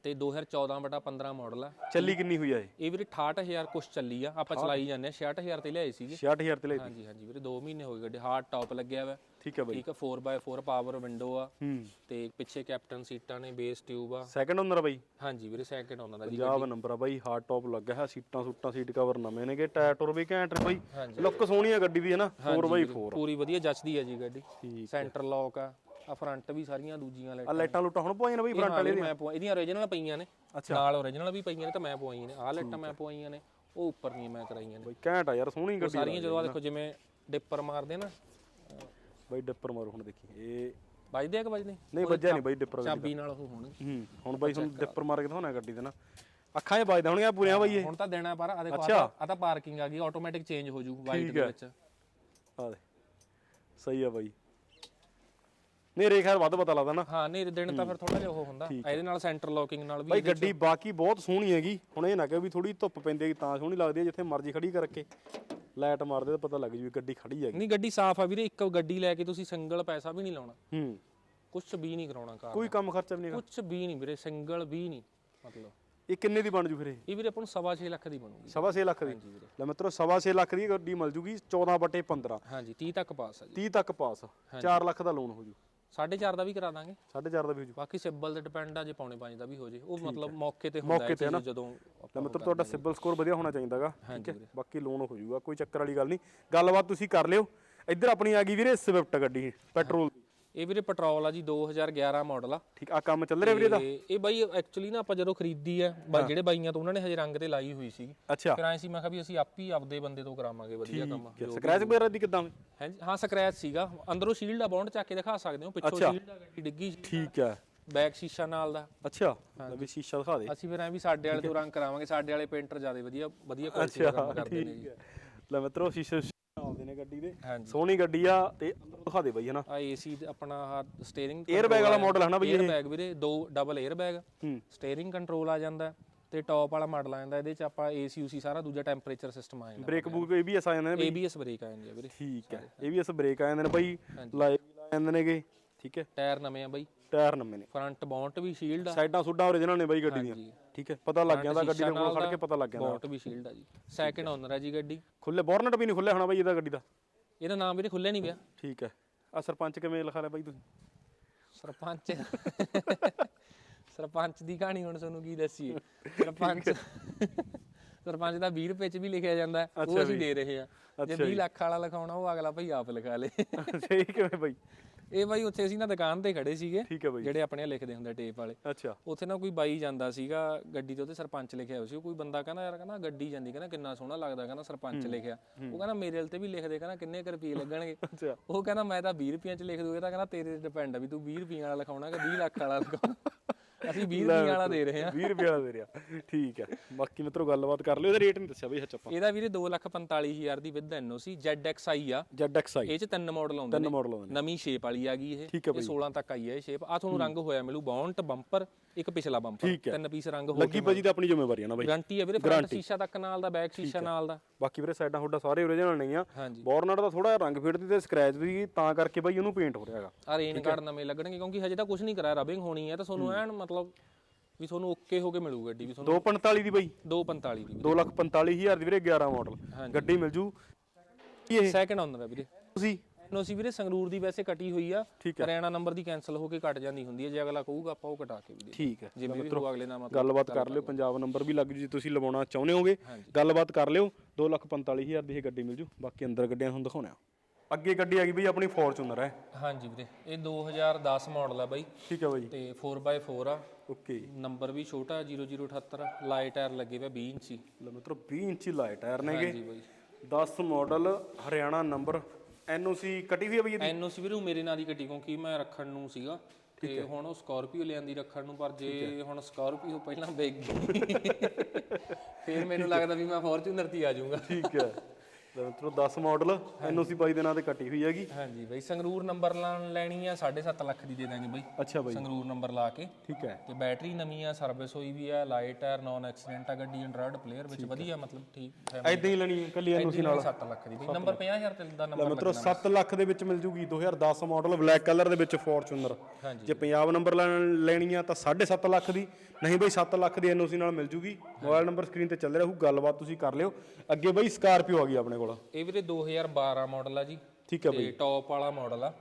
ਤੇ 2014 ਬਟਾ 15 ਮਾਡਲ ਆ। ਚੱਲੀ ਕਿੰਨੀ ਹੋਈ ਆ ਇਹ? ਇਹ ਵੀਰੇ 68000 ਕੁਛ ਚੱਲੀ ਆ। ਆਪਾਂ ਚਲਾਈ ਜਾਂਦੇ ਆ। 66000 ਤੇ ਲਿਆਏ ਸੀਗੇ। 66000 ਤੇ ਲਈ ਹਾਂਜੀ ਹਾਂਜੀ ਵੀਰੇ 2 ਮਹੀਨੇ ਹੋ ਗਏ ਗੱਡੀ। ਹਾਰਡ ਟਾਪ ਲੱਗਿਆ ਵਾ। ਠੀਕ ਹੈ ਬਾਈ। ਠੀਕ ਆ 4x4 ਪਾਵਰ ਵਿੰਡੋ ਆ। ਹੂੰ। ਤੇ ਪਿੱਛੇ ਕੈਪਟਨ ਸੀਟਾਂ ਨੇ ਬੇਸ ਟਿਊਬ ਆ। ਸੈਕੰਡ ਓਨਰ ਬਾਈ? ਹਾਂਜੀ ਵੀਰੇ ਸੈਕਿੰਡ ਓਨਰ ਆ ਜੀ ਪੰਜਾਬ ਨੰਬਰ ਆ ਬਾਈ ਹਾਰਡ ਟੌਪ ਲੱਗਿਆ ਹੈ ਸੀਟਾਂ ਸੂਟਾਂ ਸੀਟ ਕਵਰ ਨਵੇਂ ਨੇਗੇ ਟਾਇਰ ਟੁਰ ਵੀ ਘੈਂਟ ਨੇ ਬਾਈ। ਲੁੱਕ ਸੋਹਣੀ ਆ ਗੱਡੀ ਦੀ ਹੈ ਨਾ 4x4 ਪੂਰੀ ਵਧੀਆ ਜੱਚਦੀ ਆ ਜੀ ਗੱਡੀ। ਸੈਂਟਰ ਲੌਕ ਆ। ਆ ਫਰੰਟ ਵੀ ਸਾਰੀਆਂ ਦੂਜੀਆਂ ਆ ਲਾਈਟਾਂ ਲਾਈਟਾਂ ਲੁੱਟਾਂ ਹੁਣ ਪਵਾਈਆਂ ਨੇ ਬਾਈ ਫਰੰਟ ਵਾਲੇ ਮੈਂ ਪਵਾ ਇਹਦੀਆਂ origignal ਪਈਆਂ ਨੇ। ਅੱਛਾ। ਨਾਲ origignal ਵੀ ਪਈਆਂ ਨੇ ਤੇ ਮੈਂ ਪਵਾਈਆਂ ਨੇ। ਆਹ ਲਾਈਟਾਂ ਮੈਂ ਪਵਾਈਆਂ ਨੇ ਉਹ ਉੱਪਰ ਨਹੀਂ ਮੈਂ ਕਰਾਈਆਂ ਨੇ। ਬਾਈ ਘੈਂਟ ਆ ਯਾਰ ਸੋਹਣੀ ਗੱਡੀ ਸਾਰੀਆਂ ਜਦੋਂ ਆ ਦੇਖੋ ਜਿਵੇਂ ਡਿੱਪਰ ਮਾਰਦੇ ਨਾ। ਬਾਈ ਡਿੱਪਰ ਮਾਰੋ ਹੁਣ ਦੇਖੀ ਇਹ ਵੱਜਦੇ ਆ ਕਿ ਵੱਜਦੇ? ਨਹੀਂ ਵੱਜਿਆ ਨਹੀਂ ਬਾਈ ਡਿੱਪਰ ਚਾਬੀ ਨਾਲ ਉਹ ਹੋਣਗੇ ਹੂੰ ਹੁਣ ਬਾਈ ਹੁਣ ਡਿੱਪਰ ਮਾਰ ਕੇ ਦਿਖਾਉਣਾ ਗੱਡੀ ਦੇ ਨਾ। ਅੱਖਾਂ 'ਚ ਵੱਜਦਾ ਹੋਣਗੀਆਂ ਪੂਰੀਆਂ ਬਾਈ ਇਹ। ਹੁਣ ਤਾਂ ਦੇਣਾ ਪਰ ਆ ਦੇਖੋ ਆ ਤਾਂ ਪਾਰਕਿੰਗ ਆ ਗਈ ਆਟੋਮੈਟਿਕ ਚੇਂਜ ਹੋ ਜੂ ਵਾਈਟ ਦੇ ਵਿੱਚ। ਆ ਦੇ ਸਹੀ ਆ ਬਾਈ। ਨੇਰੇ ਖੈਰ ਵੱਧ ਪਤਾ ਲੱਗਦਾ ਨਾ। ਹਾਂ ਨਹੀਂ ਦਿਨ ਤਾਂ ਫਿਰ ਥੋੜਾ ਜਿਹਾ ਉਹ ਹੁੰਦਾ। ਇਹਦੇ ਨਾਲ ਸੈਂਟਰ ਲੌਕਿੰਗ ਨਾਲ ਵੀ ਬਾਈ ਗੱਡੀ ਬਾਕੀ ਬਹੁਤ ਸੋਹਣੀ ਹੈਗੀ। ਹੁਣ ਇਹ ਨਾ ਕਿ ਵੀ ਥੋੜੀ ਧੁੱਪ ਪੈਂਦੀ ਤਾਂ ਸੋਹਣੀ ਲੱਗਦੀ ਹੈ ਜਿੱਥੇ ਮਰਜ਼ੀ ਖੜੀ ਕਰਕੇ ਲਾਈਟ ਮਾਰਦੇ ਤਾਂ ਪਤਾ ਲੱਗ ਜੂ ਗੱਡੀ ਖੜੀ ਹੈਗੀ। ਨਹੀਂ ਗੱਡੀ ਸਾਫ਼ ਆ ਵੀਰੇ ਇੱਕ ਗੱਡੀ ਲੈ ਕੇ ਤੁਸੀਂ ਸਿੰਗਲ ਪੈਸਾ ਵੀ ਨਹੀਂ ਲਾਉਣਾ। ਹੂੰ। ਕੁਝ ਵੀ ਨਹੀਂ ਕਰਾਉਣਾ ਕਾਰ ਕੋਈ ਕੰਮ ਖਰਚਾ ਵੀ ਨਹੀਂ ਕੁਝ ਵੀ ਨਹੀਂ ਵੀਰੇ ਸਿੰਗਲ ਵੀ ਨਹੀਂ ਮਤਲਬ। ਇਹ ਕਿੰਨੇ ਦੀ ਬਣ ਜੂ ਫਿਰ ਇਹ? ਵੀਰੇ ਆਪਾਂ ਨੂੰ ਸਵਾ ਛੇ ਲੱਖ ਦੀ ਬਣੂਗੀ। ਸਵਾ ਛੇ ਲੱਖ ਦੀ? ਲੈ ਮਿੱਤਰੋ ਸਵਾ ਛੇ ਲੱਖ ਦੀ ਗੱਡੀ ਮਿਲ ਜੂਗੀ 14 ਬਟੇ 15 ਹਾਂਜੀ 30 ਤੱਕ ਪਾਸ ਆ ਜੀ। 30 ਤੱਕ ਪਾਸ। 4 ਲੱਖ ਦਾ ਲੋਨ ਹੋ ਜੂ। 4.5 ਦਾ ਵੀ ਕਰਾ ਦਾਂਗੇ। 4.5 ਦਾ ਵੀ ਹੋ ਜੂ। ਬਾਕੀ ਸਿਬਲ ਤੇ ਡਿਪੈਂਡ ਆ ਜੇ ਪੌਣੇ 5 ਦਾ ਵੀ ਹੋ ਜੇ। ਉਹ ਮਤਲਬ ਮੌਕੇ ਤੇ ਹੁੰਦਾ ਹੈ ਜਦੋਂ ਮਿੱਤਰ ਤੁਹਾਡਾ ਸਿਬਲ ਸਕੋਰ ਵਧੀਆ ਹੋਣਾ ਚਾਹੀਦਾਗਾ ਹਾਂਜੀ ਬਾਕੀ ਲੋਨ ਹੋ ਜੂਗਾ ਕੋਈ ਚੱਕਰ ਵਾਲੀ ਗੱਲ ਨਹੀਂ। ਗੱਲਬਾਤ ਤੁਸੀਂ ਕਰ ਲਿਓ। ਇੱਧਰ ਆਪਣੀ ਆ ਗਈ ਵੀਰੇ ਸਵਿਫਟ ਗੱਡੀ ਪੈਟਰੋਲ ਦੀ। ਇਹ ਵੀਰੇ ਪੈਟਰੋਲ ਆ ਜੀ 2011 ਮਾਡਲ ਆ। ਠੀਕ ਆ ਕੰਮ ਚੱਲ ਰਿਹਾ ਵੀਰੇ ਦਾ ਇਹ ਬਾਈ ਐਕਚੁਅਲੀ ਨਾ ਆਪਾਂ ਜਦੋਂ ਖਰੀਦੀ ਆ ਬਾ- ਜਿਹੜੇ ਬਾਈਆਂ ਤੋਂ ਉਹਨਾਂ ਨੇ ਹਜੇ ਰੰਗ ਤੇ ਲਾਈ ਹੋਈ ਸੀ ਅੱਛਾ। ਫਿਰ ਐਂ ਸੀ ਮੈਂ ਕਿਹਾ ਵੀ ਅਸੀਂ ਆਪ ਹੀ ਆਪਦੇ ਬੰਦੇ ਤੋਂ ਕਰਾਵਾਂਗੇ ਵਧੀਆ ਕੰਮ। ਸਕ੍ਰੈਚ ਵਗੈਰਾ ਦੀ ਕਿਦਾਂ? ਹਾਂਜੀ ਹਾਂ ਸਕ੍ਰੈਚ ਸੀਗਾ। ਅੰਦਰੋਂ ਸ਼ੀਲਡ ਆ ਬੌਂਡ ਚੱਕ ਕੇ ਦਿਖਾ ਸਕਦੇ ਹੋ ਪਿੱਛੋਂ ਸ਼ੀਲਡ ਆ ਗੱਡੀ ਡਿੱਗੀ ਸੀ। ਠੀਕ ਹੈ। ਬੈਕ ਸ਼ੀਸ਼ਾ ਨਾਲ ਦਾ। ਅੱਛਾ ਵੀ ਸ਼ੀਸ਼ਾ ਦਿਖਾ ਦੇ। ਅਸੀਂ ਫਿਰ ਐਂ ਵੀ ਸਾਡੇ ਵਾਲੇ ਤੋਂ ਰੰਗ ਕਰਾਵਾਂਗੇ ਸਾਡੇ ਵਾਲੇ ਪੇਂਟਰ ਜ਼ਿਆਦਾ ਵਧੀਆ ਵਧੀਆ ਕੁਆਲਿਟੀ ਦਾ ਕੰਮ ਕਰਦੇ ਨੇ ਜੀ। ਲੈ ਮਿੱਤਰੋ ਸ਼ੀਸ਼ੇ ਢਾਲਦੇ ਨੇ ਗੱਡੀ ਦੇ। ਸੋਹਣੀ ਗੱਡੀ ਆ ਤੇ ਅੰਦਰੋਂ ਦਿਖਾ ਦੇ ਬਈ ਹਨਾ। ਆ ਏਸੀ ਆਪਣਾ ਆਹ ਸਟੀਅਰਿੰਗ Airbag ਵਾਲਾ model ਹੈ ਨਾ ਬਈ ਬੈਗ ਵੀਰੇ ਦੋ ਡਬਲ 에ਅਰ ਬੈਗ ਹੂੰ ਕੰਟਰੋਲ ਆ ਜਾਂਦਾ ਤੇ ਟੌਪ ਵਾਲਾ ਮਾਡਲ ਆ ਜਾਂਦਾ। ਇਹਦੇ ਚ ਆਪਾਂ ਏਸੀ ਯੂਸੀ ਸਾਰਾ ਦੂਜਾ ਟੈਂਪਰੇਚਰ ਸਿਸਟਮ ਆ ਜਾਂਦਾ। ਬ੍ਰੇਕ ਬੂਕ ਇਹ ਵੀ ਆ ਜਾਂਦੇ ਨੇ ਬਈ? ਬ੍ਰੇਕ ਆ ਜਾਂਦੀ ਹੈ ਵੀਰੇ। ਠੀਕ ਹੈ ਇਹ ਵੀ ਇਸ ਬ੍ਰੇਕ ਆ ਜਾਂਦੇ ਨੇ ਬਈ। ਲਾਈਵ ਵੀ ਜਾਂਦੇ ਨੇਗੇ। ਠੀਕ ਹੈ। ਟਾਇਰ ਨਵੇਂ ਆ ਬਾਈ। ਟਾਇਰ ਨਵੇਂ ਨੇ। ਫਰੰਟ ਬੌਂਟ ਵੀ ਸ਼ੀਲਡ ਆ। ਸਾਈਡਾਂ ਸੁੱਡਾਂ ਓਰੀਜਨਲ ਨੇ ਬਾਈ ਗੱਡੀ ਦੀਆਂ। ਠੀਕ ਹੈ ਪਤਾ ਲੱਗ ਜਾਂਦਾ ਗੱਡੀ ਦੇ ਕੋਲ ਖੜ ਕੇ ਪਤਾ ਲੱਗ ਜਾਂਦਾ। ਬੌਂਟ ਵੀ ਸ਼ੀਲਡ ਆ ਜੀ। ਸੈਕਿੰਡ ਓਨਰ ਆ ਜੀ ਗੱਡੀ। ਖੁੱਲੇ ਬੋਰਨਟ ਵੀ ਨਹੀਂ ਖੁੱਲਿਆ ਹੋਣਾ ਬਾਈ ਇਹਦਾ ਗੱਡੀ ਦਾ। ਇਹਦਾ ਨਾਮ ਵੀਰੇ ਖੁੱਲਿਆ ਨਹੀਂ ਪਿਆ। ਠੀਕ ਹੈ। ਆ ਸਰਪੰਚ ਕਿਵੇਂ ਲਿਖਾ ਲਿਆ ਬਾਈ ਤੁਸੀਂ? ਸਰਪੰਚ। ਸਰਪੰਚ ਦੀ ਕਹਾਣੀ ਹੁਣ ਤੁਹਾਨੂੰ ਕੀ ਦੱਸੀਏ? ਸਰਪੰਚ ਸਰਪੰਚ ਦਾ 20 ਰੁਪਏ ਚ ਵੀ ਲਿਖਿਆ ਜਾਂਦਾ। ਉਹ ਅਸੀਂ ਦੇ ਰਹੇ ਆ। ਜੇ 20 ਲੱਖ ਵਾਲਾ ਲਿਖਾਉਣਾ ਉਹ ਅਗਲਾ ਭਾਈ ਆਪ ਲਿਖਾ ਲੇ। ਸਹੀ ਕਿਵੇਂ ਬਾਈ? ਇਹ ਬਾਈ ਉੱਥੇ ਅਸੀਂ ਨਾ ਦੁਕਾਨ ਤੇ ਖੜੇ ਸੀਗੇ ਠੀਕ ਹੈ ਬਾਈ। ਜਿਹੜੇ ਆਪਣੇ ਲਿਖਦੇ ਹੁੰਦੇ ਟੇਪ ਵਾਲੇ। ਅੱਛਾ। ਉੱਥੇ ਨਾ ਕੋਈ ਬਾਈ ਜਾਂਦਾ ਸੀਗਾ ਗੱਡੀ ਤੇ ਉਹਤੇ ਸਰਪੰਚ ਲਿਖਿਆ ਹੋਇਆ ਸੀ। ਉਹ ਕੋਈ ਬੰਦਾ ਕਹਿੰਦਾ ਯਾਰ ਕਹਿੰਦਾ ਗੱਡੀ ਜਾਂਦੀ ਕਹਿੰਦਾ ਕਿੰਨਾ ਸੋਹਣਾ ਲੱਗਦਾ ਕਹਿੰਦਾ ਸਰਪੰਚ ਲਿਖਿਆ। ਉਹ ਕਹਿੰਦਾ ਮੇਰੇ ਵਾਲ ਤੇ ਵੀ ਲਿਖ ਦੇ ਕਹਿੰਦਾ ਕਿੰਨੇ ਕੁ ਰੁਪਏ ਲੱਗਣਗੇ। ਅੱਛਾ। ਉਹ ਕਹਿੰਦਾ ਮੈਂ ਤਾਂ 20 ਰੁਪਈਆਂ ਚ ਲਿਖ ਦੂਗਾ ਤਾਂ ਕਹਿੰਦਾ ਤੇਰੇ ਤੇ ਡਿਪੈਂਡ ਆ ਵੀ ਤੂੰ 20 ਰੁਪਈਆਂ ਵਾਲਾ ਲਿਖਾਉਣਾ ਕਿ 20 ਲੱਖ ਵਾਲਾ ਲਿਖਾਉਣਾ। ਅਸੀਂ 20 ਰੁਪਏ ਵਾਲਾ ਦੇ ਰਹੇ ਹਾਂ। 20 ਰੁਪਏ ਵਾਲਾ ਦੇ ਰਿਹਾ। ਠੀਕ ਹੈ। ਬਾਕੀ ਮਿੱਤਰੋ ਗੱਲਬਾਤ ਕਰ ਲਿਓ। ਇਹਦਾ ਰੇਟ ਨਹੀਂ ਦੱਸਿਆ ਬਈ ਸੱਚ ਆਪਾਂ। ਇਹਦਾ ਵੀਰੇ 245000 ਦੀ ਵਿਦ ਐਨਓਸੀ ZXi ਆ। ZXi ਇਹ ਚ ਤਿੰਨ ਮਾਡਲ ਆਉਂਦੇ ਤਿੰਨ ਨੇ। ਮਾਡਲ ਆਉਂਦੇ ਨੇ। ਨਵੀਂ ਸ਼ੇਪ ਵਾਲੀ ਆ ਗਈ ਇਹ। ਇਹ 16 ਤੱਕ ਆਈ ਹੈ ਇਹ ਸ਼ੇਪ ਆ ਤੁਹਾਨੂੰ ਰੰਗ ਹੋਇਆ ਮਿਲੂ। ਬੌਂਟ ਬੰਪਰ ਇੱਕ ਪਿਛਲਾ ਬੰਪਰ। ਤਿੰਨ ਪੀਸ ਰੰਗ ਹੋ ਲੱਗੀ ਭਾਜੀ ਤਾਂ ਆਪਣੀ ਜ਼ਿੰਮੇਵਾਰੀ ਆ ਨਾ ਬਾਈ। ਗਾਰੰਟੀ ਹੈ ਵੀਰੇ ਫਰੰਟ ਸ਼ੀਸ਼ਾ ਤੱਕ ਨਾਲ ਦਾ ਬੈਕ ਸ਼ੀਸ਼ਾ ਨਾਲ ਦਾ। ਬਾਕੀ ਵੀਰੇ ਸਾਈਡਾਂ ਹੁੱਡਾ ਸਾਰੇ ਓਰੀਜਨਲ ਨਹੀਂ ਆ। ਬੋਰਨਟ ਦਾ ਥੋੜਾ ਰੰਗ ਫੇੜਦੀ ਤੇ ਸਕ੍ਰੈਚ ਦੀ ਤਾਂ ਕਰਕੇ ਬਾਈ ਉਹਨੂੰ ਪੇਂਟ ਹੋ ਰਿਹਾ ਹੈਗਾ। ਆ ਰੇਨ ਕਾਰਡ ਨਵੇਂ ਲੱਗਣਗੇ ਕਿਉਂਕਿ ਹਜੇ ਤਾਂ ਕੁਝ ਨਹੀਂ ਕਰਾਇਆ ਰਬਿੰਗ ਹੋਣੀ ਹੈ ਤਾਂ ਤੁਹਾਨੂੰ ਐਨ ਮਤਲਬ ਵੀ ਤੁਹਾਨੂੰ ਓਕੇ ਹੋ ਕੇ ਮਿਲੂ ਗੱਡੀ ਵੀ ਤੁਹਾਨੂੰ 245 ਦੀ ਬਾਈ। 245 ਦੀ 245000 ਦੀ ਵੀਰੇ 11 ਮਾਡਲ ਗੱਡੀ ਮਿਲ ਜੂ। ਇਹ? ਸੈਕਿੰਡ ਆਉਂਦਾ ਹੈ ਵੀਰੇ। ਤੁਸੀਂ? ਐਨਓਸੀ ਵੀਰੇ ਸੰਗਰੂਰ ਦੀ ਵੈਸੇ ਕੱਟੀ ਹੋਈ ਆ। ਹੈ। ਹਰਿਆਣਾ ਨੰਬਰ ਦੀ ਕੈਨਸਲ ਹੋ ਕੇ ਕੱਟ ਜਾਂਦੀ ਹੁੰਦੀ ਹੈ। ਜੇ ਅਗਲਾ ਕਹੂਗਾ ਆਪਾਂ ਉਹ ਕਟਾ ਕੇ ਵੀ ਦੇ ਠੀਕ ਹੈ। ਜਿਵੇਂ ਵੀ ਹੋਊ ਅਗਲੇ ਨਾਲ ਗੱਲਬਾਤ ਕਰ ਲਿਓ ਪੰਜਾਬ ਨੰਬਰ ਵੀ ਲੱਗ ਜੂ ਜੇ ਤੁਸੀਂ ਲਵਾਉਣਾ ਚਾਹੁੰਦੇ ਹੋਗੇ। ਗੱਲਬਾਤ ਕਰ ਲਿਓ। 245000 ਦੀ ਇਹ ਗੱਡੀ ਮਿਲ ਜੂ। ਬਾਕੀ ਅੰਦਰ ਗੱਡੀਆਂ ਤੁਹਾਨੂੰ ਦਿਖਾਉਣੇ ਆ। ਅੱਗੇ ਗੱਡੀ ਆ ਗਈ ਬਈ ਆਪਣੀ ਫੋਰਚੂਨਰ ਹੈ। ਹਾਂਜੀ ਵੀਰੇ ਇਹ 2010 ਮਾਡਲ ਆ ਬਾਈ। ਠੀਕ ਹੈ ਬਾਈ। ਤੇ 4x4 ਆ। ਓਕੇ। ਨੰਬਰ ਵੀ ਛੋਟਾ 0078 ਲਾਈ ਟਾਇਰ ਲੱਗੇ ਹੋਏ 20 ਇੰਚੀ। ਲਓ ਮਿੱਤਰੋ 20 ਇੰਚੀ ਲਾਏ ਟਾਇਰ ਨੇਗੇ। ਹਾਂਜੀ ਬਾਈ। 10 ਮਾਡਲ ਹਰਿਆਣਾ ਨੰਬਰ। ਐਨਓਸੀ ਕੱਟੀ ਹੋਈ ਹੈ ਬਈ ਇਹਦੀ? ਐਨਓਸੀ ਵੀਰੇ ਮੇਰੇ ਨਾਲ ਹੀ ਗੱਡੀ ਕਿਉਂਕਿ ਮੈਂ ਰੱਖਣ ਨੂੰ ਸੀਗਾ। ਤੇ ਹੁਣ ਉਹ ਸਕਾਰਪੀਓ ਲਿਆਂਦੀ ਰੱਖਣ ਨੂੰ ਪਰ ਜੇ ਹੁਣ ਸਕਾਰਪੀਓ ਪਹਿਲਾਂ ਵੇਚ ਗਈ ਫਿਰ ਮੈਨੂੰ ਲੱਗਦਾ ਵੀ ਮੈਂ ਫੋਰਚੂਨਰ ਤੇ ਹੀ ਆ ਜਾਊਂਗਾ। ਠੀਕ ਹੈ। ਲਓ ਮਿੱਤਰੋ 10 ਮਾਡਲ ਐਨਓਸੀ ਬਾਈ ਦੇ ਨਾਂ ਤੇ ਕੱਟੀ ਹੋਈ ਹੈਗੀ। ਹਾਂਜੀ ਬਾਈ ਸੰਗਰੂਰ ਨੰਬਰ ਲੈਣੀ ਆ 7.5 ਲੱਖ ਦੀ ਦੇ ਦਾਂਗੇ ਬਾਈ। ਅੱਛਾ ਬਾਈ। ਸੰਗਰੂਰ ਨੰਬਰ ਲਾ ਕੇ। ਠੀਕ ਹੈ। ਤੇ ਬੈਟਰੀ ਨਵੀਂ ਆ ਸਰਵਿਸ ਹੋਈ ਵੀ ਆ ਲਾਈਟ ਟਾਇਰ ਨਾਨ ਐਕਸੀਡੈਂਟ ਆ ਗੱਡੀ ਐਂਡਰੋਇਡ ਪਲੇਅਰ ਵਿੱਚ ਵਧੀਆ ਮਤਲਬ ਠੀਕ ਹੈ ਐਦਾਂ ਹੀ ਲੈਣੀ ਹੈ ਕੱਲੀ ਐਨਓਸੀ ਨਾਲ। 7 ਲੱਖ ਦੀ। ਬਾਈ ਨੰਬਰ 50000 ਤੇ ਦਾ ਨੰਬਰ ਮਿੱਤਰੋ 7 ਲੱਖ ਦੇ ਵਿੱਚ ਮਿਲ ਜੂਗੀ 2010 ਮਾਡਲ ਬਲੈਕ ਕਲਰ ਦੇ ਵਿੱਚ ਫੋਰਚੂਨਰ। ਜੇ ਪੰਜਾਬ ਨੰਬਰ ਲੈਣੀ ਆ ਤਾਂ 7.5 ਲੱਖ ਦੀ। ਨਹੀਂ ਬਈ 7 ਲੱਖ ਦੀ ਐਨਓਸੀ ਨਾਲ ਮਿਲ ਜੂਗੀ। ਮੋਬਾਈਲ ਨੰਬਰ ਸਕਰੀਨ ਤੇ ਚੱਲ ਰਿਹਾ ਹੋਊ ਗੱਲਬਾਤ ਤੁਸੀਂ ਕਰ ਲਿਓ। ਅੱਗੇ ਬਈ ਸਕਾਰਪੀਓ ਆ ਗਈ ਆਪਣੇ ਕੋਲ। ਇਹ ਵੀਰੇ 2012 ਮਾਡਲ ਆ ਜੀ। ਠੀਕ ਹੈ ਬਈ। ਟੌਪ ਵਾਲਾ ਮਾਡਲ ਆ।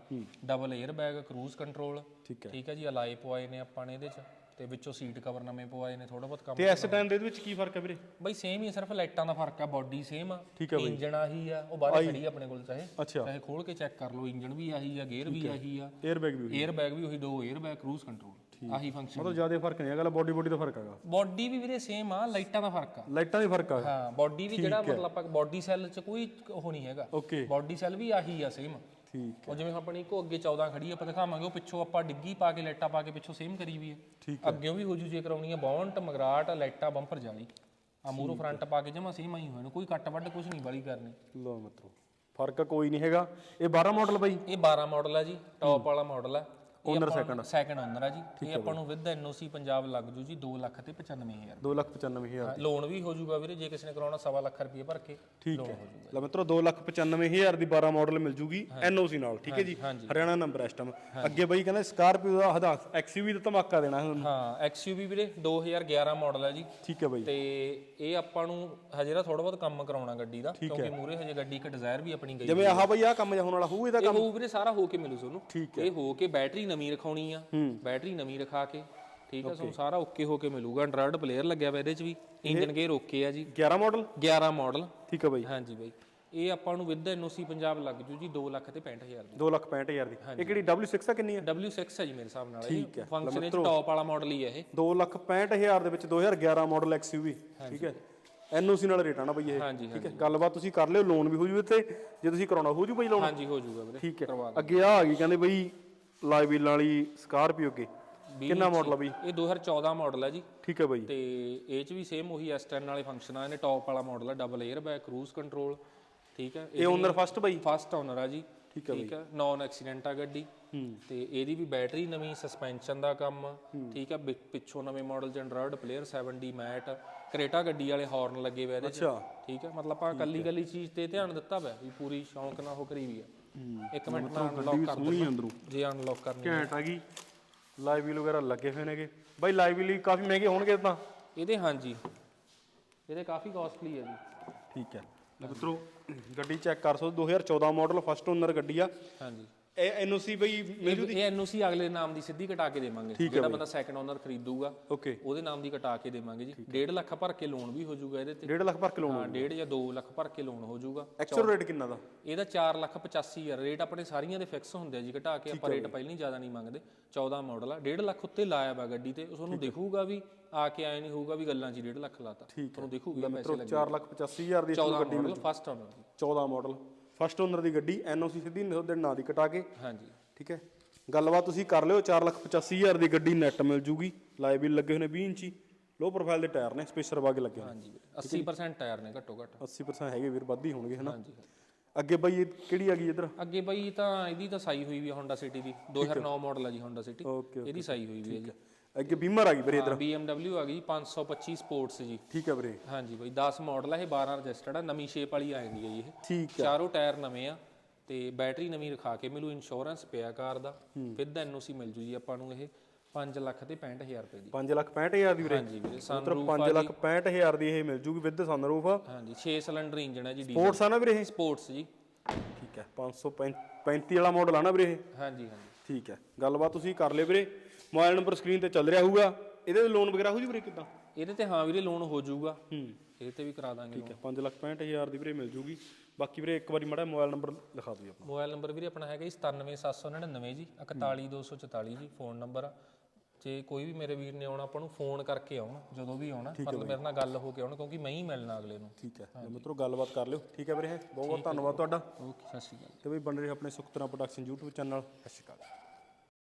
Double air bag cruise control ਠੀਕ ਹੈ ਠੀਕ ਹੈ ਜੀ ਅਲਾਈ ਪਵਾਏ ਨੇ ਆਪਾਂ ਨੇ ਇਹਦੇ ਚ। ਤੇ ਵਿੱਚੋਂ ਸੀਟ ਕਵਰ ਨਵੇਂ ਪਵਾਏ ਨੇ ਥੋੜਾ ਬਹੁਤ ਕੰਮ ਤੇ ਇਸ ਟਾਈਮ ਦੇ ਵਿੱਚ ਕੀ ਫ਼ਰਕ ਹੈ ਵੀਰੇ? ਬਈ ਸੇਮ ਹੀ ਸਿਰਫ ਲਾਈਟਾਂ ਦਾ ਫ਼ਰਕ ਆ ਬਾਡੀ ਸੇਮ ਆ। ਇੰਜਣ ਆਹੀ ਆ ਉਹ ਬਾਹਰ ਖੜੀ ਆਪਣੇ ਕੋਲ ਚਾਹੇ। ਚਾਹੇ ਖੋਲ ਕੇ ਚੈੱਕ ਕਰ ਲਓ ਇੰਜਣ ਵੀ ਆਹੀ ਆ ਗੇਅਰ ਵੀ ਆਹੀ ਆ। 에ਅਰ ਬੈਗ ਵੀ 에ਅਰ ਬੈਗ ਵੀ ਉਹੀ ਦੋ 에ਅਰ ਬੈਗ ਕਰੂਜ਼ ਕੰਟਰੋਲ ਆਹੀ ਫੰਕਸ਼ਨ ਮਤਲਬ ਜ਼ਿਆਦਾ ਫ਼ਰਕ ਨਹੀਂ ਹੈਗਾ ਬੋਡੀ ਬੋਡੀ ਦਾ ਫ਼ਰਕ ਹੈਗਾ। ਬਾਡੀ ਵੀ ਵੀਰੇ ਸੇਮ ਆ ਲਾਈਟਾਂ ਦਾ ਫ਼ਰਕ ਆ। ਲਾਈਟਾਂ ਦਾ ਫ਼ਰਕ ਆ। ਹਾਂ ਬਾਡੀ ਵੀ ਜਿਹੜਾ ਮਤਲਬ ਆਪਾਂ ਬਾਡੀ ਸੈੱਲ ਚ ਕੋਈ ਉਹ ਨਹੀਂ ਹੈਗਾ। ਓਕੇ। ਬਾਡੀ ਸੈੱਲ ਵੀ ਆਹੀ ਆ ਸੇਮ ਠੀਕ ਉਹ ਜਿਵੇਂ ਆਪਣੀ ਕੋ ਅੱਗੇ 14 ਖੜੀ ਆਪਾਂ ਦਿਖਾਵਾਂਗੇ ਉਹ ਪਿੱਛੋਂ ਆਪਾਂ ਡਿੱਗੀ ਪਾ ਕੇ ਲਾਈਟਾਂ ਪਾ ਕੇ ਪਿੱਛੋਂ ਸੇਮ ਕਰੀ ਵੀ ਹੈ ਠੀਕ ਅੱਗੇੋਂ ਵੀ ਹੋ ਜੂ ਜੇ ਕਰਾਉਣੀ ਹੈ ਬੌਂਟ ਮਗਰਾਟ ਲਾਈਟਾਂ ਬੰਪਰ ਜਾਲੀ। ਆ ਮੂਰੋ ਫਰੰਟ ਪਾ ਕੇ ਜਮਾ ਸੇਮ ਆਈ ਹੋਏ ਨੇ ਕੋਈ ਕੱਟ ਵੱਢ ਕੁਝ ਨਹੀਂ ਵਾਲੀ ਕਰਨੀ। ਲੋ ਮਿੱਤਰੋ ਫ਼ਰਕ ਕੋਈ ਨਹੀਂ ਹੈਗਾ। ਇਹ 12 ਮਾਡਲ ਬਾਈ? ਇਹ 12 ਮਾਡਲ ਆ ਜੀ ਟੌਪ ਵਾਲਾ ਮਾਡਲ ਆ। Owner second? ਸੈਕੰਡ ਓਨਰ ਆ ਜੀ। ਇਹ ਆਪਾਂ ਨੂੰ ਵਿਦ ਐਨਓਸੀ ਪੰਜਾਬ ਲੱਗ ਜੂ ਜੀ 2 ਲੱਖ ਤੇ 95000 295000 ਲੋਨ ਵੀ ਹੋ ਜੂਗਾ ਵੀਰੇ ਜੇ ਕਿਸੇ ਨੇ ਕਰਾਉਣਾ ਸਵਾ ਲੱਖ ਰੁਪਏ ਭਰ ਕੇ ਠੀਕ ਹੈ। ਲੈ ਮਿੱਤਰੋ 295000 ਦੀ 12 ਮਾਡਲ ਮਿਲ ਜੂਗੀ ਐਨਓਸੀ ਨਾਲ ਠੀਕ ਹੈ ਜੀ। ਹਰਿਆਣਾ ਨੰਬਰ ਇਸ ਟਾਈਮ ਅੱਗੇ ਬਾਈ ਕਹਿੰਦਾ ਸਕਾਰਪੀਓ ਦਾ ਹਦਾ ਐਕਸਯੂਵੀ ਦਾ ਧਮਾਕਾ ਦੇਣਾ ਹੁਣ ਹਾਂ ਐਕਸਯੂਵੀ ਵੀਰੇ 2011 ਮਾਡਲ ਆ ਜੀ। ਠੀਕ ਹੈ ਬਾਈ। ਤੇ ਇਹ ਆਪਾਂ ਨੂੰ ਹਜੇ ਨਾ ਥੋੜਾ ਬਹੁਤ ਕੰਮ ਕਰਾਉਣਾ ਗੱਡੀ ਦਾ ਕਿਉਂਕਿ ਮੂਰੇ ਹਜੇ ਗੱਡੀ ਇੱਕ ਡਿਜ਼ਾਇਰ ਵੀ ਆਪਣੀ ਗਈ ਜਿਵੇਂ ਆਹ ਬਾਈ ਆਹ ਕੰਮ ਜਿਹਾ ਹੋਣ ਵਾਲਾ ਹੋਊ ਇਹਦਾ ਇਹ ਹੋਊ ਵੀਰੇ ਸਾਰਾ ਹੋ ਕੇ ਮਿਲੂ ਤੁਹਾਨੂੰ। ਇਹ ਹੋ ਕੇ ਬੈਟਰੀ ਨਵੀਂ ਰਖਾਉਣੀ ਆ ਬੈਟਰੀ ਨਵੀਂ ਰਖਾ ਕੇ ਠੀਕ ਆ ਤੁਹਾਨੂੰ ਸਾਰਾ ਓਕੇ ਹੋ ਕੇ ਮਿਲੂਗਾ ਐਂਡਰੋਇਡ ਪਲੇਅਰ ਲੱਗਿਆ ਹੋਇਆ ਇਹਦੇ ਚ ਵੀ ਇੰਜਨ ਗੇਅਰ ਓਕੇ ਆ ਜੀ। 11 ਮਾਡਲ 11 ਮਾਡਲ ਠੀਕ ਹੈ ਬਾਈ। ਹਾਂਜੀ ਬਾਈ। ਇਹ ਆਪਾਂ ਨੂੰ ਵਿਦ ਐਨਓਸੀ ਪੰਜਾਬ ਲੱਗ ਜੂ ਜੀ 2 ਲੱਖ ਤੇ 65000 ਦੀ। 265000 ਦੀ। ਇਹ ਕਿਹੜੀ W6 ਆ ਕਿੰਨੀ ਆ? W6 ਹੈ ਜੀ ਮੇਰੇ ਹਿਸਾਬ ਨਾਲ ਠੀਕ ਹੈ। ਫੰਕਸ਼ਨ ਇਹ ਟੌਪ ਵਾਲਾ ਮਾਡਲ ਹੀ ਹੈ ਇਹ। 265000 ਦੇ ਵਿੱਚ 2011 ਮਾਡਲ ਐਕਸਯੂਵੀ ਠੀਕ ਹੈ ਐਨਓਸੀ ਨਾਲ ਰੇਟ ਆਣਾ ਬਈ ਇਹ। ਠੀਕ ਹੈ ਗੱਲਬਾਤ ਤੁਸੀਂ ਕਰ ਲਿਓ ਲੋਨ ਵੀ ਹੋ ਜੂ ਇੱਥੇ। ਜੇ ਤੁਸੀਂ ਕਰਾਉਣਾ ਹੋ ਜੂ ਬਈ ਲੋਨ ਹਾਂਜੀ ਹੋ ਜੂਗਾ ਵੀਰੇ। ਠੀਕ ਹੈ ਅੱਗੇ ਆ ਆ ਗਈ ਕਹਿੰਦੇ ਬਈ ਲਾਈਵੀਲ ਵਾਲੀ ਸਕਾਰਪੀਓ ਅੱਗੇ। ਕਿੰਨਾ ਮਾਡਲ ਆ ਬਈ? ਇਹ 2014 ਮਾਡਲ ਹੈ ਜੀ। ਠੀਕ ਹੈ ਬਈ। ਤੇ ਇਹ ਚ ਵੀ ਸੇਮ ਉਹੀ S10 ਵਾਲੇ ਫੰਕਸ਼ਨ ਆ। ਇਹਨੇ ਟੌਪ ਵਾਲਾ ਮਾਡਲ ਆ double air bag cruise control ਠੀਕ ਹੈ ਇਹ ਓਨਰ ਫਸਟ ਬਈ? ਫਸਟ ਓਨਰ ਆ ਜੀ। ਠੀਕ ਹੈ ਨਾਨ ਐਕਸੀਡੈਂਟ ਆ? ਗੱਡੀ। ਤੇ ਇਹਦੀ ਵੀ ਬੈਟਰੀ ਨਵੀਂ ਸਸਪੈਂਸ਼ਨ ਦਾ ਕੰਮ। ਠੀਕ ਹੈ ਪਿੱਛੋਂ ਨਵੇਂ ਮਾਡਲ ਚ Android player 7D mat Creta ਗੱਡੀ ਵਾਲੇ ਹਾਰਨ ਲੱਗੇ ਹੋਏ ਇਹਦੇ ਚ। ਠੀਕ ਹੈ ਮਤਲਬ ਆਪਾਂ ਕੱਲੀ ਕੱਲੀ ਚੀਜ਼ ਤੇ ਧਿਆਨ ਦਿੱਤਾ ਹੋਇਆ ਵੀ ਪੂਰੀ ਸ਼ੌਂਕ ਨਾਲ ਉਹ ਕਰੀ ਵੀ ਆ। ਇੱਕ ਮਿੰਟ ਨਾਲ ਅਨਲੌਕ ਕਰ ਸੋਹਣੀ ਅੰਦਰੋਂ। ਜੇ ਅਨਲੌਕ ਕਰਨੀ ਘੈਂਟ ਆ ਗਈ। ਲਾਈਵੀਲ ਵਗੈਰਾ ਲੱਗੇ ਹੋਏ ਨੇਗੇ। ਬਈ ਲਾਈਵੀਲ ਕਾਫੀ ਮਹਿੰਗੇ ਹੋਣਗੇ ਤਾਂ। ਇਹਦੇ ਹਾਂਜੀ। ਇਹਦੇ ਕਾਫੀ ਕਾਸਟਲੀ ਹੈ ਜੀ। ਠੀਕ ਹੈ। ਮਿੱਤਰੋ ਗੱਡੀ ਚੈੱਕ ਕਰ ਸਕਦੇ 2014 ਮਾਡਲ ਫਸਟ ਓਨਰ ਗੱਡੀ ਆ। ਹਾਂਜੀ। ਐਨਓਸੀ ਬਈ ਇਹ ਇਹ ਐਨਓਸੀ ਅਗਲੇ ਨਾਮ ਦੀ ਸਿੱਧੀ ਕਟਾ ਕੇ ਦੇਵਾਂਗੇ। ਜਿਹੜਾ ਬੰਦਾ ਸੈਕੰਡ ਓਨਰ ਖਰੀਦੂਗਾ ਓਕੇ। ਉਹਦੇ ਨਾਮ ਦੀ ਕਟਾ ਕੇ ਦੇਵਾਂਗੇ ਜੀ। 1.5 ਲੱਖ ਭਰ ਕੇ ਲੋਨ ਵੀ ਹੋ ਜਾਊਗਾ ਇਹਦੇ ਤੇ। 1.5 ਲੱਖ ਭਰ ਕੇ ਲੋਨ ਹਾਂ 1.5 ਜਾਂ 2 ਲੱਖ ਭਰ ਕੇ ਲੋਨ ਹੋ ਜਾਊਗਾ। ਐਕਚੁਅਲ ਰੇਟ ਕਿੰਨਾ ਦਾ? ਇਹਦਾ 4 ਲੱਖ 85 ਹਜ਼ਾਰ। ਰੇਟ ਆਪਣੇ ਸਾਰੀਆਂ ਦੇ ਫਿਕਸ ਹੁੰਦੇ ਆ ਜੀ ਘਟਾ ਕੇ ਆਪਾਂ ਰੇਟ ਪਹਿਲਾਂ ਹੀ ਜ਼ਿਆਦਾ ਨਹੀਂ ਮੰਗਦੇ। 14 ਮਾਡਲ ਆ 1.5 ਲੱਖ ਉੱਤੇ ਲਾਇਆ ਵਾ ਗੱਡੀ ਤੇ। ਤੁਹਾਨੂੰ ਦਿਖੂਗਾ ਵੀ ਆ ਕੇ ਆਏ ਨਹੀਂ ਹੋਊਗਾ ਵੀ ਗੱਲਾਂ 'ਚ 1.5 ਲੱਖ ਲਾਤਾ। ਤੁਹਾਨੂੰ ਦਿਖੂਗਾ ਪੈਸੇ ਲੱਗੇ। 4 ਲੱਖ 85000 ਦੀ 14 model first owner 14 model first owner ਦੀ ਗੱਡੀ ਐਨਓਸੀ ਸਿੱਧੀ ਤੁਹਾਡੇ ਨਾਂ ਦੀ ਕਟਾ ਕੇ। ਹਾਂਜੀ। ਠੀਕ ਹੈ? ਗੱਲਬਾਤ ਤੁਸੀਂ ਕਰ ਲਿਓ 485000 ਦੀ ਗੱਡੀ ਨੈਟ ਮਿਲ ਜੂਗੀ। ਲਾਈਵ ਵੀ ਲੱਗੇ ਹੋਏ ਨੇ 20 ਇੰਚੀ। ਲੋ ਪ੍ਰੋਫਾਈਲ ਦੇ ਟਾਇਰ ਨੇ ਸਪੇਸ਼ਰ ਵਾਗੇ ਲੱਗੇ ਹੋਏ ਹਾਂਜੀ। ਵੀਰੇ 80% ਟਾਇਰ ਨੇ ਘੱਟੋ ਘੱਟ 80% ਹੈਗੇ ਵੀਰ ਵੱਧ ਹੀ ਹੋਣਗੇ ਹਨਾ? ਹਾਂਜੀ। ਅੱਗੇ ਬਾਈ ਇਹ ਕਿਹੜੀ ਆ ਗਈ ਇਧਰ? ਅੱਗੇ ਬਾਈ ਤਾਂ ਇਹਦੀ ਤਾਂ ਸਾਈ ਹੋਈ ਵੀ ਆ Honda City ਦੀ। 2009 ਮਾਡਲ ਆ ਜੀ Honda City ਇਹਦੀ ਸਾਈ ਹੋਈ ਵੀ ਹੈ ਜੀ। ਅੱਗੇ ਬੀਮਰ ਆ ਗਈ ਵੀਰੇ ਹਾਂ BMW ਆ ਗਈ 525 ਸਪੋਰਟਸ ਜੀ। ਠੀਕ ਹੈ ਵੀਰੇ। ਹਾਂਜੀ ਬਾਈ 10 ਮਾਡਲ ਆ ਇਹ 12 ਰਜਿਸਟਰਡ ਆ ਨਵੀਂ ਸ਼ੇਪ ਵਾਲੀ ਆ ਜਾਂਦੀ ਹੈ ਇਹ। ਠੀਕ ਹੈ ਚਾਰੋਂ ਟਾਇਰ ਨਵੇਂ ਆ ਤੇ ਬੈਟਰੀ ਨਵੀਂ ਰਖਾ ਕੇ ਮਿਲੂ ਇੰਸ਼ੋਰੈਂਸ ਪਿਆ ਕਾਰ ਦਾ। ਵਿਦ ਐਨਓਸੀ ਮਿਲ ਜੂ ਜੀ ਆਪਾਂ ਨੂੰ ਇਹ 5 ਲੱਖ ਤੇ 65000 ਰੁਪਏ ਦੀ। 5 ਲੱਖ 65000 ਦੀ ਵੀਰੇ। ਹਾਂਜੀ ਵੀਰੇ ਸਨਰੂਫ 5 ਲੱਖ 65000 ਦੀ ਇਹ ਮਿਲ ਜੂਗੀ ਵਿਦ ਸਨਰੂਫ ਹਾਂਜੀ 6 ਸਿਲੰਡਰ ਇੰਜਨ ਹੈ ਜੀ ਡੀਜ਼ਲ ਸਪੋਰਟਸ ਆ ਨਾ ਵੀਰੇ ਇਹ? ਸਪੋਰਟਸ ਜੀ। ਠੀਕ ਹੈ 535 ਵਾਲਾ ਮਾਡਲ ਆ ਨਾ ਵੀਰੇ ਇਹ? ਹਾਂਜੀ ਹਾਂਜੀ ਠੀਕ ਹੈ ਗੱਲਬਾਤ ਤੁਸੀਂ ਕਰ ਲਿਓ ਵੀਰੇ। ਮੋਬਾਈਲ ਨੰਬਰ ਸਕਰੀਨ ਤੇ ਚੱਲ ਰਿਹਾ ਹੋਊਗਾ। ਇਹਦੇ ਤੇ ਲੋਨ ਵਗੈਰਾ ਹੋ ਜੂ ਵੀਰੇ ਕਿਦਾਂ? ਇਹਦੇ ਤੇ ਹਾਂ ਵੀਰੇ ਲੋਨ ਹੋ ਜਾਊਗਾ। ਹੂੰ। ਇਹਦੇ ਤੇ ਵੀ ਕਰਾ ਦਾਂਗੇ ਠੀਕ ਹੈ 5 ਲੱਖ 65000 ਦੀ ਵੀਰੇ ਮਿਲ ਜੂਗੀ। ਬਾਕੀ ਵੀਰੇ ਇੱਕ ਵਾਰੀ ਮਾੜਾ ਮੋਬਾਈਲ ਨੰਬਰ ਲਿਖਾ ਦਿਓ ਆਪਣਾ ਮੋਬਾਈਲ ਨੰਬਰ ਵੀਰੇ ਆਪਣਾ ਹੈਗਾ ਜੀ 97799 ਜੀ 41244 ਜੀ ਫੋਨ ਨੰਬਰ ਆ ਜੇ ਕੋਈ ਵੀ ਮੇਰੇ ਵੀਰ ਨੇ ਆਉਣਾ ਆਪਾਂ ਨੂੰ ਫੋਨ ਕਰਕੇ ਆਉਣ ਜਦੋਂ ਵੀ ਆਉਣਾ ਮਤਲਬ ਮੇਰੇ ਨਾਲ ਗੱਲ ਹੋ ਕੇ ਆਉਣ ਕਿਉਂਕਿ ਮੈਂ ਹੀ ਮਿਲਣਾ ਅਗਲੇ ਨੂੰ। ਠੀਕ ਹੈ ਮਿੱਤਰੋ ਗੱਲਬਾਤ ਕਰ ਲਿਓ। ਠੀਕ ਹੈ ਵੀਰੇ ਬਹੁਤ ਬਹੁਤ ਧੰਨਵਾਦ ਤੁਹਾਡਾ। ਓਕੇ ਸਤਿ ਸ਼੍ਰੀ ਅਕਾਲ। ਤੇ ਵੀ ਬਣ ਰਹੇ ਆਪਣੇ ਸੁਖਤਰਾ ਪ੍ਰੋਡਕਸ਼ਨ YouTube ਚੈਨਲ ਸਤਿ ਸ਼੍ਰੀ ਅਕਾਲ।